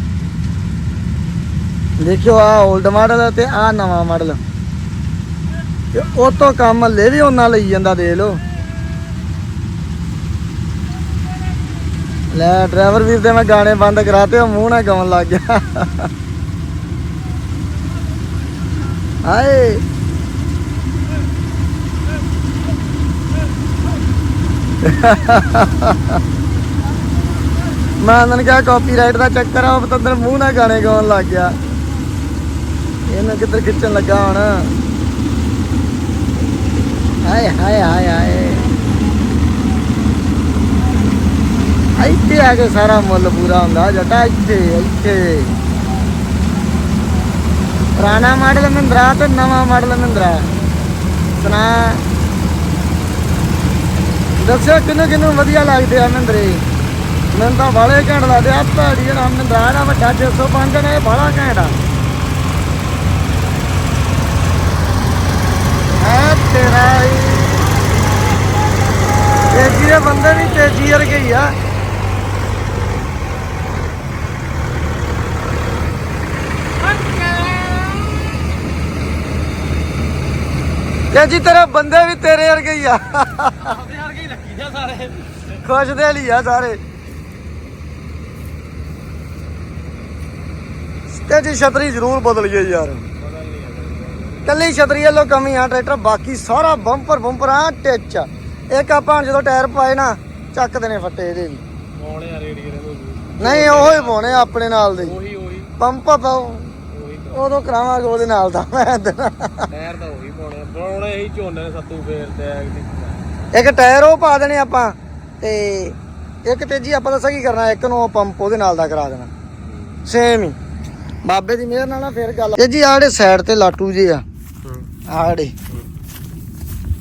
ਦੇਖਿਓ ਆ 올ਡ ਮਾਡਲ ਤੇ ਆ ਨਵਾਂ ਮਾਡਲ ਤੇ ਉਹ ਤੋਂ ਕੰਮ ਹਲੇ ਵੀ ਉਹਨਾਂ ਲਈ ਜਾਂਦਾ ਦੇ ਲਓ। ਲੈ ਡਰਾਈਵਰ ਵੀਰ ਦੇ ਮੈਂ ਗਾਣੇ ਬੰਦ ਕਰਾਤੇ, ਉਹ ਮੂੰਹ ਨਾਲ ਗਾਉਣ ਲੱਗ ਗਿਆ। ਹਾਏ ਮੈਂ ਉਹਨਾਂ ਨੂੰ ਕਿਹਾ ਕਾਪੀਰਾਈਟ ਦਾ ਚੱਕਰ ਆ ਉਹ ਪਤੰਦਰ ਮੂੰਹ ਨਾਲ ਗਾਣੇ ਗਾਉਣ ਲੱਗ ਗਿਆ। ਇਹਨੂੰ ਕਿੱਧਰ ਖਿੱਚਣ ਲੱਗਾ ਹੁਣ? ਹਾਏ ਹਾਏ ਹਾਏ ਹਾਏ ਇੱਥੇ ਆ ਕੇ ਸਾਰਾ ਮੁੱਲ ਪੂਰਾ ਹੁੰਦਾ, ਜੱਟਾ ਇੱਥੇ ਇੱਥੇ। ਪੁਰਾਣਾ ਮਾਡਲ ਮਹਿੰਦਰਾ ਤੇ ਨਵਾਂ ਮਾਡਲ ਮਹਿੰਦਰਾ। ਸੁਣਾ। ਦੱਸਿਓ ਕਿਹਨੂੰ ਕਿਹਨੂੰ ਵਧੀਆ ਲੱਗਦੇ ਆ ਮਹਿੰਦਰੇ? ਮੈਨੂੰ ਤਾਂ ਬਾਲੇ ਘੈਂਟ ਲੱਗਦੇ ਆ ਭੈੜੀ ਜਿਹੜਾ ਮਹਿੰਦਰਾ ਦਾ ਵੱਡਾ 605 ਨੇ, ਇਹ ਬਾਲਾ ਘੈਂਟ ਆ। ਤੇਰਾ ਹੀ ਤੇਜੀ ਦੇ ਬੰਦੇ ਵੀ ਤੇਜੀ ਵਰਗੇ ਹੀ ਆ। ਤੇਜੀ ਤੇਰੇ ਬੰਦੇ ਵੀ ਤੇਰੇ ਵਰਗੇ ਹੀ ਆ। ਆਪਦੇ ਵਰਗੇ ਹੀ ਲੱਗੀ ਆ ਸਾਰੇ। ਖੁਸ਼ ਦੇ ਲਈ ਆ ਸਾਰੇ। ਤੇ ਜੀ ਛਤਰੀ ਜ਼ਰੂਰ ਬਦਲ ਗਈ ਯਾਰ। ਕੱਲੀ ਛਤਰੀ ਵੱਲੋਂ ਕਮੀ ਆ ਟਰੈਕਟਰ ਬਾਕੀ ਸਾਰਾ ਬੰਪਰ ਬੰਪਰ ਆ ਟਿੱਚ। ਆ। ਇੱਕ ਆਪਾਂ ਜਦੋਂ ਟਾਇਰ ਪਾਏ ਨਾ ਚੱਕਦੇ ਨੇ ਫੱਟੇ ਇਹਦੇ ਵੀ। ਪਾਉਣੇ ਆ ਦੇ ਨਹੀਂ ਉਹੋ ਹੀ ਪਾਉਣੇ ਆਪਣੇ ਨਾਲ ਦੇ। ਉਹੀ ਉਹੀ। ਪੰਪ ਪਾਓ। ਉਦੋਂ ਕਰਾਵਾਂਗੇ ਉਹਦੇ ਨਾਲ ਦਾ ਮੈਂ। ਟਾਇਰ ਤਾਂ ਉਹੀ ਪਾਉਣੇ ਆ। ਪਾਉਣੇ ਇਹੀ ਝੋਨੇ ਸੱਤੂ ਫੇਰਦੇ ਆ ਇੱਕ ਟਾਇਰ ਉਹ ਪਾ ਦੇਣੇ ਆਪਾਂ ਤੇ ਇੱਕ ਤੇਜੀ ਆਪਾਂ ਦੱਸਾਂ ਕੀ ਕਰਨਾ ਇੱਕ ਨੂੰ ਪੰਪ ਉਹਦੇ ਨਾਲ ਦਾ ਕਰਾ ਦੇਣਾ। ਸੇਮ ਹੀ। ਬਾਬੇ ਦੀ ਮਿਹਰ ਨਾਲ ਨਾ ਫਿਰ ਗੱਲ। ਇਹ ਜੀ ਆਹ ਜਿਹੜੇ ਸਾਈਡ ਤੇ ਲਾਟੂ ਜੇ ਆ ਆਹ ਜਿਹੜੇ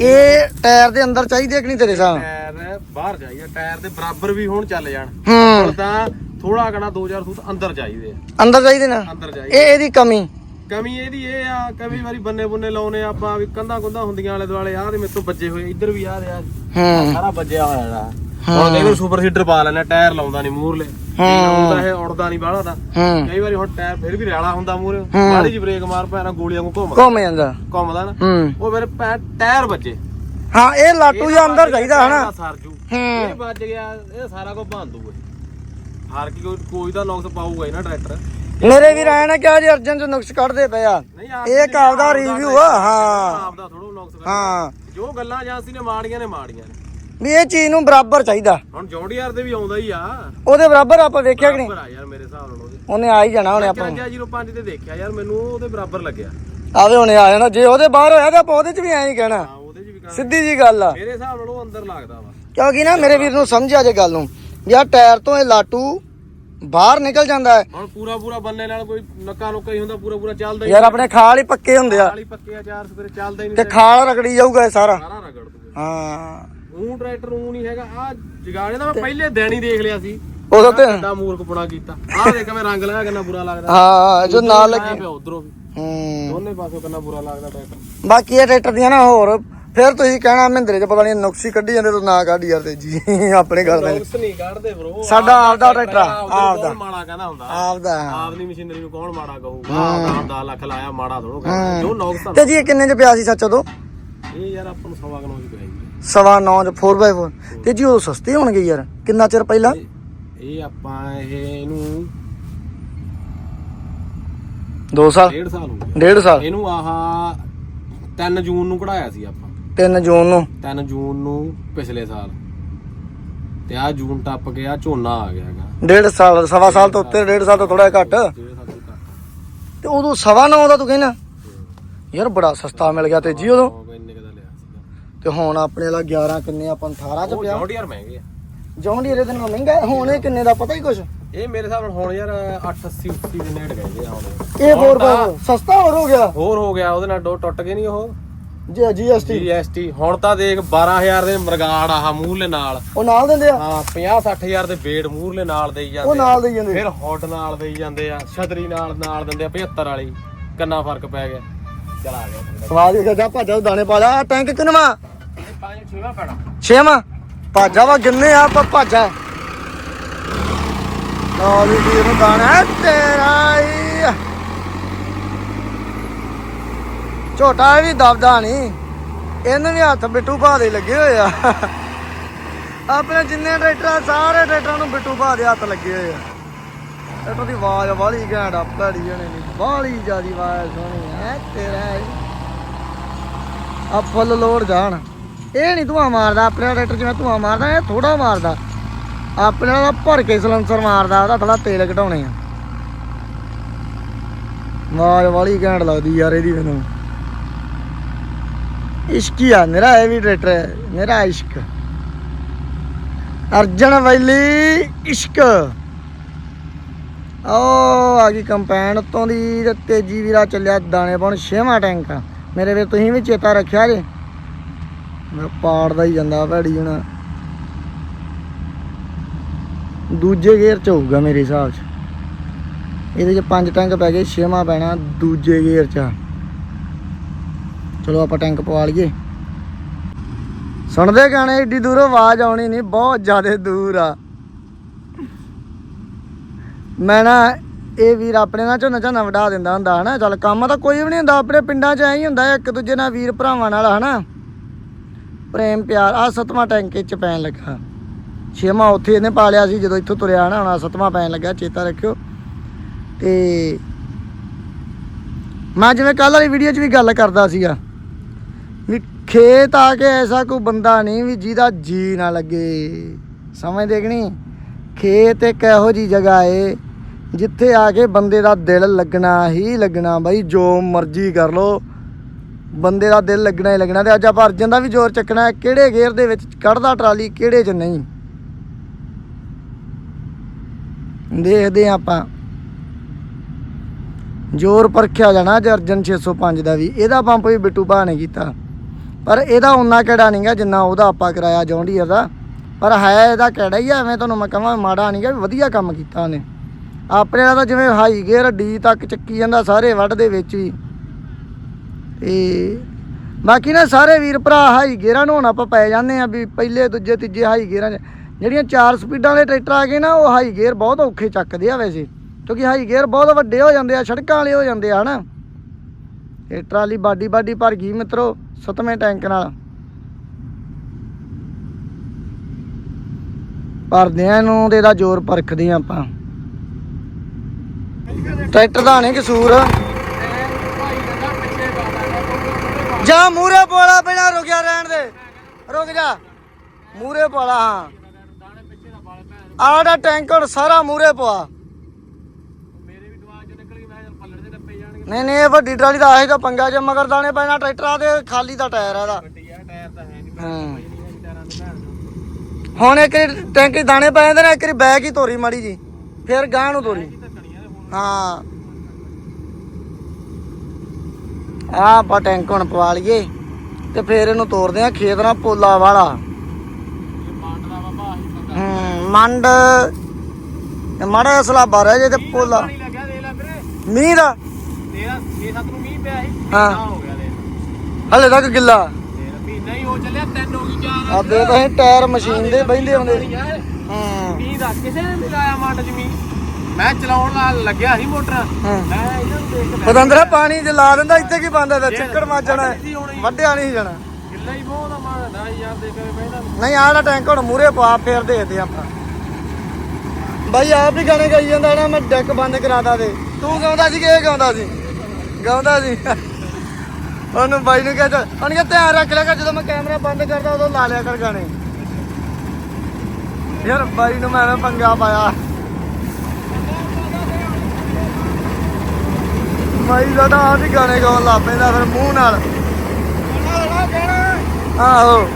ਇਹ ਟਾਇਰ ਦੇ ਅੰਦਰ ਚਾਹੀਦੇ ਕਿ ਨਹੀਂ ਤੇਰੇ ਨਾਲ? ਟਾਇਰ ਬਾਹਰ ਜਾਈਏ ਟਾਇਰ ਦੇ ਬਰਾਬਰ ਵੀ ਹੁਣ ਚੱਲ ਜਾਣ। ਹੂੰ। ਤਾਂ ਥੋੜਾ ਕਣਾ 2000 ਸੂਤ ਅੰਦਰ ਚਾਹੀਦੇ ਆ। ਅੰਦਰ ਚਾਹੀਦੇ ਨਾ? ਅੰਦਰ ਚਾਹੀਦੇ ਇਹ ਇਹਦੀ ਕਮੀ? ਕਮੀ ਇਹਦੀ ਇਹ ਆ ਕਈ ਵਾਰੀ ਬੰਨੇ ਬੁੰਨੇ ਲਾਉਨੇ ਆਪਾਂ ਵੀ ਕੰਧਾਂ ਕੁੰਧਾਂ ਹੁੰਦੀਆਂ ਆਲੇ ਦੁਆਲੇ ਆਹ ਦੇ ਮੇਰੇ ਤੋਂ ਵੱਜੇ ਹੋਏ ਇੱਧਰ ਵੀ ਆਹ ਦੇ ਆ ਹੂੰ। ਸਾਰਾ ਵੱਜਿਆ ਹੋਇਆ ਜਿਹੜਾ ਹੁਣ ਕਈ ਵਾਰ ਸੁਪਰ ਸੀਡਰ ਪਾ ਲੈਣਾ ਟਾਇਰ ਲਾਉਂਦਾ ਨਹੀਂ ਮੂਰਲੇ ਹੁੰਦਾ ਇਹ ਉੜਦਾ ਨਹੀਂ ਬਾਹਲਾ ਹੂੰ। ਕਈ ਵਾਰੀ ਹੁਣ ਟਾਇਰ ਫਿਰ ਵੀ ਰੈਲਾ ਹੁੰਦਾ ਹੂੰ। ਮਾੜੀ ਜਿਹੀ ਬ੍ਰੇਕ ਮਾਰ ਪੈਣਾ ਗੋਲੀਆਂ ਨੂੰ ਘੁੰਮਦਾ। ਘੁੰਮ ਜਾਂਦਾ। ਘੁੰਮਦਾ ਨਾ। ਹੂੰ। ਉਹ ਪੈ ਟਾਇਰ ਵੱਜੇ। ਹਾਂ ਇਹ ਲਾਟੂ ਜਿਹਾ ਅੰਦਰ ਚਾਹੀਦਾ ਹਨਾ। ਸਰਜੂ ਹੂੰ। ਇਹ ਵੱਜ ਗਿਆ ਇਹ ਸਾਰਾ ਕੁਝ ਭੰਨ ਦੂਗਾ ਹਰ ਕੀ ਕੋਈ ਕੋਈ ਤਾਂ ਨੁਕਸ ਪਾਊਗਾ ਹੀ ਨਾ ਟਰੈਕਟਰ। ਮੇਰੇ ਵੀਰ ਆਏ ਨਾ ਕਿਹਾ ਜੀ ਅਰਜਨ ਚ ਨੁਕਸ ਕੱਢਦੇ ਪਏ ਆ। ਆਪ ਇਹ ਇੱਕ ਆਪਦਾ ਰਿਵਿਊ ਆ ਹਾਂ। ਆਪਦਾ ਥੋੜਾ ਨੁਕਸ ਕਰ ਹਾਂ। ਜੋ ਗੱਲਾਂ ਜਾਂਸੀ ਨੇ ਮਾੜੀਆਂ ਨੇ ਮਾੜੀਆਂ ਨੇ। ਵੀ ਇਹ ਚੀਜ਼ ਨੂੰ ਬਰਾਬਰ ਚਾਹੀਦਾ। ਹੁਣ ਜੌਂਡੀਆਰ ਦੇ ਵੀ ਆਉਂਦਾ ਹੀ ਆ। ਉਹਦੇ ਬਰਾਬਰ ਆਪਾਂ ਵੇਖਿਆ ਕਿ ਨਹੀਂ? ਆ ਯਾਰ ਮੇਰੇ ਹਿਸਾਬ ਨਾਲ ਉਹਦੇ। ਉਹਨੇ ਆ ਹੀ ਜਾਣਾ ਉਹਨੇ ਆਪਾਂ ਨੂੰ। 05 ਤੇ ਦੇਖਿਆ ਯਾਰ ਮੈਨੂੰ ਉਹਦੇ ਬਰਾਬਰ ਲੱਗਿਆ। ਆਵੇ ਉਹਨੇ ਆ ਜਾਣਾ ਜੇ ਉਹਦੇ ਬਾਹਰ ਹੋਇਆ ਤਾਂ ਆਪਾਂ ਉਹਦੇ ਚ ਵੀ ਐਂ ਹੀ ਕਹਿਣਾ। ਹਾਂ ਉਹਦੇ 'ਚ ਵੀ ਕੰਮ ਸਿੱਧੀ ਜੀ ਗੱਲ ਆ। ਮੇਰੇ ਹਿਸਾਬ ਨਾਲ ਉਹ ਅੰਦਰ ਲੱਗਦਾ ਵਾ। ਕਿਉਂਕਿ ਨਾ ਮੇਰੇ ਵੀਰ ਨੂੰ ਸਮਝਿਆ ਜੇ ਗੱਲ ਨੂੰ। ਆਹ ਟਾਇਰ ਤੋਂ ਇਹ ਲਾਟੂ ਬਾਹਰ ਨਿਕਲ ਜਾਂਦਾ ਹੈ। ਹੁਣ ਪੂਰਾ ਪੂਰਾ ਬੰਨੇ ਨਾਲ ਕੋਈ ਨੱਕਾ ਨੁੱਕਾ ਹੀ ਹੁੰਦਾ ਪੂਰਾ ਪੂਰਾ ਚੱਲਦਾ ਹੀ ਯਾਰ ਆਪਣੇ ਖਾਲ ਹੀ ਪੱਕੇ ਹੁੰਦੇ ਆ। ਖਾਲੀ ਪੱਕੇ ਆ ਚਾਰ ਸਵੇਰੇ ਚੱਲਦਾ ਹੀ ਤੇ ਨਹੀਂ ਖਾਲ ਰਗੜੀ ਜਾਊਗਾ ਇਹ ਸਾਰਾ। ਸਾਰਾ ਰਗੜ ਦੂਗਾ। ਹਾਂ। ਉਹ ਟਰੈਕਟਰ ਉਹ ਨਹੀਂ ਹੈਗਾ। ਆ ਜਗਾੜੇ ਦਾ ਮੈਂ ਪਹਿਲੇ ਦਿਨ ਹੀ ਦੇਖ ਲਿਆ ਸੀ। ਉਦੋਂ ਤੇ ਕਿੱਡਾ ਮੂਰਖਪੁਣਾ ਕੀਤਾ। ਆਹ ਦੇਖ ਮੈਂ ਰੰਗ ਲਾਇਆ ਕਿੰਨਾ ਬੁਰਾ ਲੱਗਦਾ। ਹਾਂ ਜੋ ਨਾਲ ਲੱਗੀ। ਪਿਆ ਉਧਰੋਂ ਵੀ। ਹੂੰ। ਦੋਨੇ ਪਾਸੋਂ ਕਿੰਨਾ ਬੁਰਾ ਲੱਗਦਾ ਟਰੈਕਟਰ। ਬਾਕੀ ਇਹ ਟਰੈਕਟਰ ਦੀਆਂ ਨਾ ਹੋਰ ਫਿਰ ਤੁਸੀਂ ਕਹਿਣਾ ਮਹਿੰਦਰੇ ਚ ਪਤਾ ਨਹੀਂ ਨੁਕਸੀ ਕੱਢੀ ਜਾਂਦੇ ਤੂੰ ਨਾ ਕੱਢ ਯਾਰ ਤੇ ਜੀ ਆਪਣੇ ਗੱਲ ਦਾ। ਨੁਕਸ ਨਹੀਂ ਕੱਢਦੇ ਬ్రో ਸਾਡਾ ਆਪਦਾ ਟਰੈਕਟਰ ਆਪਦਾ। ਮਾੜਾ ਕਹਿੰਦਾ ਹੁੰਦਾ? ਆਪਦਾ। ਆਪਦੀ ਮਸ਼ੀਨਰੀ ਨੂੰ ਕੌਣ ਮਾੜਾ ਕਹੂਗਾ ਆਪਦਾ 10 ਲੱਖ ਲਾਇਆ ਮਾੜਾ ਥੋੜੋ ਜੋ ਨੁਕਸ ਤੇ ਜੀ ਕਿੰਨੇ ਚ ਪਿਆ ਸੀ ਸੱਚ ਉਦੋਂ? ਇਹ ਯਾਰ ਆਪਾਂ ਨੂੰ ਸਵਾ ਕਿਲੋ ਚ ਪਿਆ ਜੀ। ਸਵਾ 9 ਚ 4x4 ਤੇ ਜੀ ਉਹ ਸਸਤੇ ਹੋਣਗੇ ਯਾਰ। ਕਿੰਨਾ ਚਿਰ ਪਹਿਲਾਂ? ਇਹ ਆਪਾਂ ਇਹ ਇਹਨੂੰ 2 ਸਾਲ। ਡੇਢ ਸਾਲ ਹੋ ਗਿਆ ਡੇਢ ਸਾਲ। ਇਹਨੂੰ ਆਹ 3 ਜੂਨ ਨੂੰ ਕਢਾਇਆ ਸੀ ਆਪਾਂ। 3 ਜੂਨ ਨੂੰ। 3 ਜੂਨ ਨੂੰ ਪਿਛਲੇ ਸਾਲ। ਤੇ ਆ ਜੂਨ ਟੱਪ ਗਿਆ ਝੋਨਾ ਆ ਗਿਆ ਹੈਗਾ। ਡੇਢ ਸਾਲ ਸਵਾ ਸਾਲ ਤੋਂ ਉੱਤੇ ਡੇਢ ਸਾਲ ਤੋਂ ਥੋੜਾ ਘੱਟ। ਤੋਂ ਉਦੋਂ ਸਵਾ 9 ਦਾ ਤੂੰ ਕਹਿੰਦਾ। ਯਾਰ ਬੜਾ ਸਸਤਾ ਮਿਲ ਗਿਆ ਤੇ ਜੀ ਉਦੋਂ ਤੇ ਹੁਣ ਆਪਣੇ ਵਾਲਾ 11 ਕਿੰਨੇ ਆਪਾਂ ਨੂੰ 18 ਚ ਪਿਆ। ਜੌਂਡੀਅਰ ਮਹਿੰਗੇ ਆ। ਜੌਂਡੀ ਇਹਦੇ ਨਾਲ ਮਹਿੰਗਾ ਹੁਣ ਇਹ ਕਿੰਨੇ ਦਾ ਪਤਾ ਹੀ ਕੁਛ? ਇਹ ਮੇਰੇ ਹਿਸਾਬ ਨਾਲ ਹੁਣ ਯਾਰ 880 80 ਦੇ ਨੇੜ ਗਏ ਆ ਹੁਣ। ਇਹ ਹੁਣ 4 ਤਾਂ ਸਸਤਾ ਹੋਰ ਹੋ ਗਿਆ। ਹੋਰ ਹੋ ਗਿਆ ਉਹਦੇ ਨਾਲ ਦੋ ਟੁੱਟ ਗਏ ਨਹੀਂ ਉਹ। ਜੀ ਜੀਐਸਟੀ ਜੀਐਸਟੀ ਹੁਣ ਤਾਂ ਦੇਖ 12000 ਦੇ ਮਰਗਾੜ ਆਹ ਮੂਹਰਲੇ ਨਾਲ। ਉਹ ਨਾਲ ਦਿੰਦੇ ਆ ਹਾਂ 50 60000 ਦੇ ਬੇੜ ਮੂਹਰਲੇ ਨਾਲ ਦੇਈ ਉਹ ਜਾਂਦੇ ਆ। ਨਾਲ ਦੇਈ ਜਾਂਦੇ ਫਿਰ ਹੁੱਡ ਨਾਲ ਦੇਈ ਜਾਂਦੇ ਆ। ਛਤਰੀ ਨਾਲ ਨਾਲ ਦਿੰਦੇ ਆ। 75 ਵਾਲੀ। ਕਿੰਨਾ ਫ਼ਰਕ ਪੈ ਗਿਆ। ਚਲ ਆ ਗਿਆ। ਸਵਾਦ ਹੀ ਜਾ ਭਾਜਾ ਦਾਣੇ ਪਾ ਆਹ ਟੈਂਕ ਕਿਨਵਾ? ਪੰਜ ਛੇਵਾ? ਪੈਣਾ ਛੇਵਾਂ ਭਾਜਾ ਵਾ ਗਿੰਨੇ ਆ ਆਪਾਂ ਭਾਜਾ ਲਓ ਵੀ ਵੀਰ ਨੂੰ ਦਾਣਾ। ਤੇਰਾ ਹੀ। ਝੋਟਾ ਇਹ ਵੀ ਦਬਦਾ ਨਹੀਂ ਇਹਨੂੰ ਵੀ ਹੱਥ ਬਿੱਟੂ ਭਾ ਦੇ ਲੱਗੇ ਹੋਏ ਆ। ਆਪਣੇ ਜਿੰਨੇ ਟਰੈਕਟਰ, ਸਾਰੇ ਟਰੈਕਟਰਾਂ ਨੂੰ ਬਿੱਟੂ ਭਾ ਦੇ ਹੱਥ ਲੱਗੇ ਹੋਏ ਆ। ਟਰੈਕਟਰ ਦੀ ਆਵਾਜ਼ ਵਾਲੀ ਘੈਂਟ ਆ, ਭੜੀ ਜਣੇ ਦੀ ਬਾਲੀ ਜਿਆਦੀ ਆਵਾਜ਼ ਸੋਹਣੀ ਹੈ ਤੇਰਾ ਆ ਫੁੱਲ ਲੋਡ ਜਾਣ। ਇਹ ਨਹੀਂ ਧੂਆਂ ਮਾਰਦਾ, ਆਪਣੇ ਟਰੈਕਟਰ ਜਿਵੇਂ ਧੂਆਂ ਮਾਰਦਾ, ਇਹ ਥੋੜਾ ਮਾਰਦਾ। ਆਪਣੇ ਵਾਲਾ ਭਰ ਕੇ ਸਲੰਸਰ ਮਾਰਦਾ, ਉਹਦਾ ਥੋੜਾ ਤੇਲ ਘਟਾਉਣੇ ਆ। ਆਵਾਜ਼ ਵਾਲੀ ਘੈਂਟ ਲੱਗਦੀ ਯਾਰ ਇਹਦੀ ਮੈਨੂੰ। ਇਸ਼ਕੀ ਆ, ਮੇਰਾ ਇਹ ਵੀ ਟਰੈਕਟਰ ਹੈ, ਮੇਰਾ ਇਸ਼ਕ। ਅਰਜਨ ਵੈਲੀ, ਇਸ਼ਕ। ਓ ਆ ਗਈ ਕੰਪੈਨ ਉੱਤੋਂ ਦੀ, ਤੇ ਤੇਜੀ ਵੀਰਾ ਚੱਲਿਆ ਦਾਣੇ ਪਾਉਣ, ਛੇਵਾਂ ਟੈਂਕ ਮੇਰੇ ਵੀ ਤੁਸੀਂ ਵੀ ਚੇਤਾ ਰੱਖਿਆ ਜੇ? ਮੈਂ ਪਾੜਦਾ ਹੀ ਜਾਂਦਾ ਭੈੜੀ ਹੁਣ। ਦੂਜੇ ਗੇਅਰ ਚ ਹੋਊਗਾ ਮੇਰੇ ਹਿਸਾਬ 'ਚ। ਇਹਦੇ 'ਚ ਪੰਜ ਟੈਂਕ ਪੈ ਗਏ, ਛੇਵਾਂ ਪੈਣਾ ਦੂਜੇ ਗੇਅਰ 'ਚ। ਚਲੋ ਆਪਾਂ ਟੈਂਕ ਪਵਾ ਲਈਏ। ਸੁਣਦੇ ਗਾਣੇ, ਏਡੀ ਦੂਰੋਂ ਆਵਾਜ਼ ਆਉਣੀ ਨਹੀਂ, ਬਹੁਤ ਜ਼ਿਆਦਾ ਦੂਰ ਆ। ਮੈਂ ਨਾ, ਇਹ ਵੀਰ ਆਪਣੇ ਨਾਲ ਝੋਨਾ ਝੋਨਾ ਵਡਾ ਦਿੰਦਾ ਹੁੰਦਾ, ਹਨਾ? ਚੱਲ ਕੰਮ ਤਾਂ ਕੋਈ ਵੀ ਨਹੀਂ ਹੁੰਦਾ, ਆਪਣੇ ਪਿੰਡਾਂ 'ਚ ਐਂ ਹੀ ਹੁੰਦਾ, ਇੱਕ ਦੂਜੇ ਨਾਲ ਵੀਰ ਭਰਾਵਾਂ ਨਾਲ, ਹਨਾ? ਪ੍ਰੇਮ, ਪਿਆਰ ਆ ਸਤਵਾਂ ਟੈਂਕ ਇਹ 'ਚ ਪੈਣ ਲੱਗਾ। ਛੇਵਾਂ ਉੱਥੇ ਇਹਨੇ ਪਾ ਲਿਆ ਸੀ, ਜਦੋਂ ਇੱਥੋਂ ਤੁਰਿਆ, ਹਨਾ? ਹੁਣ ਸਤਵਾਂ ਪੈਣ ਲੱਗਾ, ਚੇਤਾ ਰੱਖਿਓ। ਤੇ ਮੈਂ ਜਿਵੇਂ ਕੱਲ ਵਾਲੀ ਵੀਡੀਓ 'ਚ ਵੀ ਗੱਲ ਕਰਦਾ ਸੀਗਾ ਖੇਤ ਆ ਕੇ ਐਸਾ ਕੋਈ ਬੰਦਾ ਨਹੀਂ ਵੀ ਜਿਹਦਾ ਜੀ ਨਾ ਲੱਗੇ। ਸਮਝਦੇ ਕਿ ਨਹੀਂ? ਖੇਤ ਇੱਕ ਇਹੋ ਜੀ ਜਗ੍ਹਾ ਏ, ਜਿੱਥੇ ਆ ਕੇ ਬੰਦੇ ਦਾ ਦਿਲ ਲੱਗਣਾ ਹੀ ਲੱਗਣਾ ਬਾਈ, ਜੋ ਮਰਜ਼ੀ ਕਰ ਲੋ ਬੰਦੇ ਦਾ ਦਿਲ ਲੱਗਣਾ ਹੀ ਲੱਗਣਾ ਤੇ ਅੱਜ ਆਪਾਂ ਅਰਜਨ ਦਾ ਵੀ ਜ਼ੋਰ ਚੱਕਣਾ ਹੈ, ਕਿਹੜੇ ਗੇਅਰ ਦੇ ਵਿੱਚ ਕੱਢਦਾ ਟਰਾਲੀ, ਕਿਹੜੇ 'ਚ ਨਹੀਂ? ਦੇਖਦੇ ਹਾਂ ਆਪਾਂ। ਜ਼ੋਰ ਪਰਖਿਆ ਜਾਣਾ ਅੱਜ ਅਰਜਨ 605 ਦਾ ਵੀ। ਇਹਦਾ ਪੰਪ ਵੀ ਬਿੱਟੂ ਭਾ ਨੇ ਕੀਤਾ। ਪਰ ਇਹਦਾ ਉਨਾ ਕਿਹੜਾ ਨਹੀਂਗਾ ਜਿੰਨਾ ਉਹਦਾ ਆਪਾਂ ਕਰਾਇਆ ਜੌਂਡੀਅਰ ਦਾ। ਪਰ ਹੈ ਇਹਦਾ ਕਿਹੜਾ ਹੀ ਆ, ਐਵੇਂ ਤੁਹਾਨੂੰ ਮੈਂ ਕਹਾਂ, ਮਾੜਾ ਨਹੀਂਗਾ ਵਧੀਆ ਕੰਮ ਕੀਤਾ ਉਹਨੇ। ਆਪਣੇ ਵਾਲਾ ਤਾਂ ਜਿਵੇਂ ਹਾਈ ਗੇਅਰ ਡੀ ਤੱਕ ਚੱਕੀ ਜਾਂਦਾ, ਸਾਰੇ ਵੱਡ ਦੇ ਵਿੱਚ ਹੀ। ਤੇ ਬਾਕੀ ਨਾ ਸਾਰੇ ਵੀਰ ਭਰਾ ਹਾਈ ਗੇਅਰਾਂ ਨੂੰ ਹੁਣ ਆਪਾਂ ਪੈ ਜਾਂਦੇ ਆ ਵੀ ਪਹਿਲੇ, ਦੂਜੇ, ਤੀਜੇ ਹਾਈ ਗੇਅਰਾਂ 'ਚ। ਜਿਹੜੀਆਂ ਚਾਰ ਸਪੀਡਾਂ ਵਾਲੇ ਟਰੈਕਟਰ ਆ ਗਏ ਨਾ, ਉਹ ਹਾਈ ਗੇਅਰ ਬਹੁਤ ਔਖੇ ਚੱਕਦੇ ਆ ਵੈਸੇ। ਕਿਉਂਕਿ ਹਾਈ ਗੇਅਰ ਬਹੁਤ ਵੱਡੇ ਹੋ ਜਾਂਦੇ ਆ, ਸੜਕਾਂ ਵਾਲੇ ਹੋ ਜਾਂਦੇ ਆ, ਹਨਾ। ਇਹ ਟਰਾਲੀ ਬਾਡੀ ਬਾਡੀ ਭਰ ਗਈ ਮਿੱਤਰੋ। ਸਤਵੇਂ ਟੈਂਕ ਨਾਲ। ਭਰਦੇ ਆ ਇਹਨੂੰ ਤੇ ਇਹਦਾ ਜ਼ੋਰ ਪਰਖਦੇ ਆ ਆਪਾਂ। ਟਰੈਕਟਰ ਦਾ ਨਹੀਂ ਕਸੂਰ। ਜਾ ਮੂਰੇ ਪੋਲਾ ਪਹਿਲਾਂ ਰੁਕਿਆ ਰਹਿਣ ਦੇ। ਰੁਕ ਜਾ। ਮੂਰੇ ਪੋਲਾ ਹਾਂ। ਆੜਾ ਟੈਂਕ ਸਾਰਾ ਮੂਰੇ ਪਵਾ ਨਹੀਂ ਨਹੀਂ ਇਹ ਵੱਡੀ ਟਰਾਲੀ ਦਾ ਆਹੀ ਤਾਂ ਪੰਗਾ ਜੇ ਮਗਰ ਦਾਣੇ ਪੈਣਾ ਟਰੈਕਟਰਾਂ ਦੇ ਖਾਲੀ ਦਾ ਟਾਇਰ ਆ ਇਹਦਾ। ਹਾਂ ਹੁਣ ਇੱਕ ਟੈਂਕ ਦਾਣੇ ਪੈ ਜਾਂਦੇ ਨੇ ਇੱਕ ਵਾਰੀ ਬੈਗ ਹੀ ਤੋਰੀ ਮਾੜੀ ਜੀ। ਫਿਰ ਗਾਂ ਨੂੰ ਤੋਰੀ ਹਾਂ ਆ ਆਪਾਂ ਟੈਂਕ ਹੁਣ ਪਵਾ ਲਈਏ ਤੇ ਫਿਰ ਇਹਨੂੰ ਤੋਰਦੇ ਆ ਖੇਤ ਨਾਲ ਪੋਲਾ ਵਾਲਾ। ਹੂੰ ਮੰਡ। ਮਾੜਾ ਜਿਹਾ ਸਲਾਬਾ ਰਹਿ ਜੇ ਤੇ ਪੋਲਾ। ਮੀਂਹ ਦਾ ਤੇਰਾ 6-7 ਨੂੰ ਮੀਂਹ ਪਿਆ ਸੀ। ਹਾਂ। ਨਾ ਹੋ ਗਿਆ ਦੇ ਹਲੇ ਤੱਕ ਗਿੱਲਾ। ਤੇਰਾ ਮਹੀਨਾ ਹੀ ਹੋ ਚੱਲਿਆ ਤਿੰਨ ਹੋ ਗਈ ਚਾਰ ਆ ਦੇ ਤਾਂ ਇਹ ਟਾਇਰ ਮਸ਼ੀਨ ਦੇ ਬਹਿੰਦੇ ਹੁੰਦੇ। ਹੂੰ। ਮੀਂਹ ਦਾ ਕਿਸੇ ਨੇ ਮਿਲਾਇਆ ਮੰਡ ਚ ਮੀਂਹ। ਮੈਂ ਚਲਾਉਣ ਨਾਲ ਲੱਗਿਆ ਸੀ ਮੋਟਰ। ਹਾਂ। ਮੈਂ ਇਹਨਾਂ ਨੂੰ ਦੇਖ ਕੇ ਪਤੰਦਰਾ ਪਾਣੀ ਚ ਲਾ ਦਿੰਦਾ ਇੱਥੇ ਕੀ ਬੰਦਾ ਦਾ ਚਿੱਕੜ ਮਾਜਣਾ ਵੱਢਿਆ ਨਹੀਂ ਜਾਣਾ। ਗਿੱਲਾ ਹੀ ਬਹੁਤ ਆ ਮਾਂ ਨਾ ਯਾਰ ਦੇਖ ਕੇ ਨਹੀਂ ਆਹ ਦਾ ਟੈਂਕ ਹੁਣ ਮੂਰੇ ਪਾ ਫੇਰ ਦੇਖਦੇ ਆਪਾਂ। ਬਾਈ ਆਪ ਹੀ ਗਾਣੇ ਗਾਈ ਜਾਂਦਾ ਨਾ ਮੈਂ ਡੈਕ ਬੰਦ ਕਰਾਦਾ ਦੇ ਤੂੰ ਗਾਉਂਦਾ ਸੀ ਕਿ ਇਹ ਗਾਉਂਦਾ ਸੀ? ਗਾਉਂਦਾ ਸੀ। ਉਹਨੂੰ ਬਾਈ ਨੂੰ ਕਹਿੰਦਾ ਉਹਨੇ ਕਿਹਾ, ਧਿਆਨ ਰੱਖ ਲਿਆ ਕਰ, ਜਦੋਂ ਮੈਂ ਕੈਮਰਾ ਬੰਦ ਕਰਦਾ, ਉਦੋਂ ਲਾ ਲਿਆ ਕਰ ਗਾਣੇ। ਯਾਰ ਬਾਈ ਨੂੰ ਮੈਂ ਐਵੇਂ ਪੰਗਾ ਪਾਇਆ। ਬਾਈ ਸਾਡਾ ਆਪ ਹੀ ਗਾਣੇ ਗਾਉਣ ਲੱਗ ਪੈਂਦਾ ਫਿਰ ਮੂੰਹ ਨਾਲ। ਆਹੋ।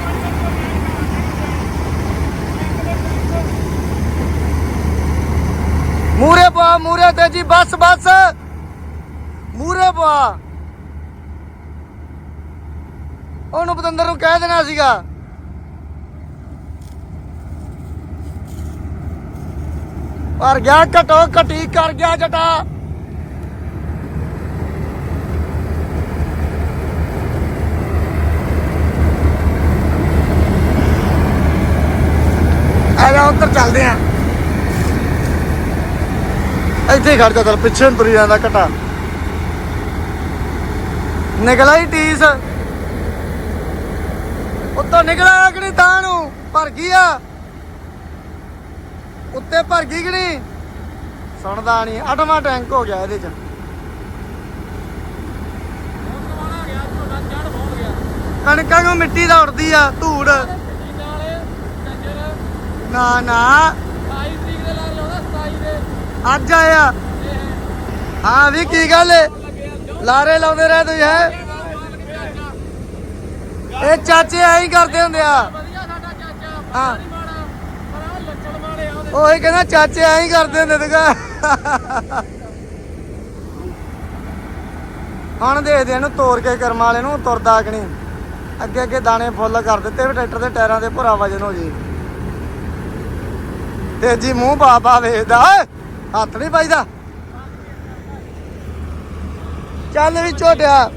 ਮੂਰੇ ਪਾ ਮੂਰੇ ਤੇ ਜੀ ਬਸ ਬਸ ਮੂਰੇ ਪਾ ਉਹਨੂੰ ਨੂੰ ਕਹਿ ਦੇਣਾ ਸੀਗਾ। ਪਰ ਗਿਆ, ਘਟੋ ਘਟੀ ਕਰ ਗਿਆ ਜਟਾ। ਆ ਜਾ, ਉੱਧਰ ਚੱਲਦੇ ਆਂ। ਇੱਥੇ ਹੀ ਖੜ ਜਾ ਚੱਲ, ਪਿੱਛੇ ਨੂੰ ਤੁਰੀ ਜਾਂਦਾ ਘਟਾ। ਨਿਕਲਾ ਹੀ ਟੀਸ। ਉੱਤੋਂ ਨਿਕਲਿਆ ਕਿ ਨਹੀਂ ਤਾਂ ਨੂੰ? ਭਰ ਗਈ ਆ। ਉੱਤੇ ਭਰ ਗਈ ਕਿ ਨਹੀਂ? ਸੁਣਦਾ ਨਹੀਂ। ਅਠਵਾਂ ਟੈਂਕ ਹੋ ਗਿਆ ਇਹਦੇ ਚ। ਕਣਕਾਂ ਨੂੰ ਮਿੱਟੀ ਦਾ ਉੜਦੀ ਆ, ਧੂੜ। ਨਾ ਨਾ। 27 ਤਰੀਕ ਦੇ ਲਾ ਲਾਉਣਾ 27 ਦੇ ਅੱਜ ਆਇਆ। ਹਾਂ ਵੀ ਕੀ ਗੱਲ ਲਾਰੇ ਲਾਉਂਦੇ ਰਹੇ ਤੁਸੀਂ, ਹੈ? ਇਹ ਚਾਚੇ ਐਂ ਹੀ ਕਰਦੇ ਹੁੰਦੇ ਆ। ਵਧੀਆ ਸਾਡਾ ਚਾਚਾ ਹਾਂ। ਮਾੜਾ ਪਰ ਆ ਲੱਛਣ ਮਾੜੇ ਆ ਉਹਦੇ। ਉਹੀ ਕਹਿੰਦਾ ਚਾਚੇ ਐਂ ਹੀ ਕਰਦੇ ਹੁੰਦੇ ਤੂੰ ਹੁਣ ਦੇਖਦੇ ਇਹਨੂੰ ਤੋੜ ਕੇ ਕਰਮ ਵਾਲੇ ਨੂੰ ਤੁਰਦਾ ਕਿ ਨਹੀਂ। ਅੱਗੇ ਅੱਗੇ ਦਾਣੇ ਫੁੱਲ ਕਰ ਦਿੱਤੇ ਵੀ ਟਰੈਕਟਰ ਦੇ ਟਾਇਰਾਂ ਦੇ ਭੁਰਾ ਵਜਨ ਹੋ ਜੇ। ਤੇਜੀ ਮੂੰਹ ਬਾਬਾ ਵੇਖਦਾ ਹੱਥ ਨਹੀਂ ਪਾਈਦਾ। ਚੱਲ ਵੀ ਝੋਟਿਆ।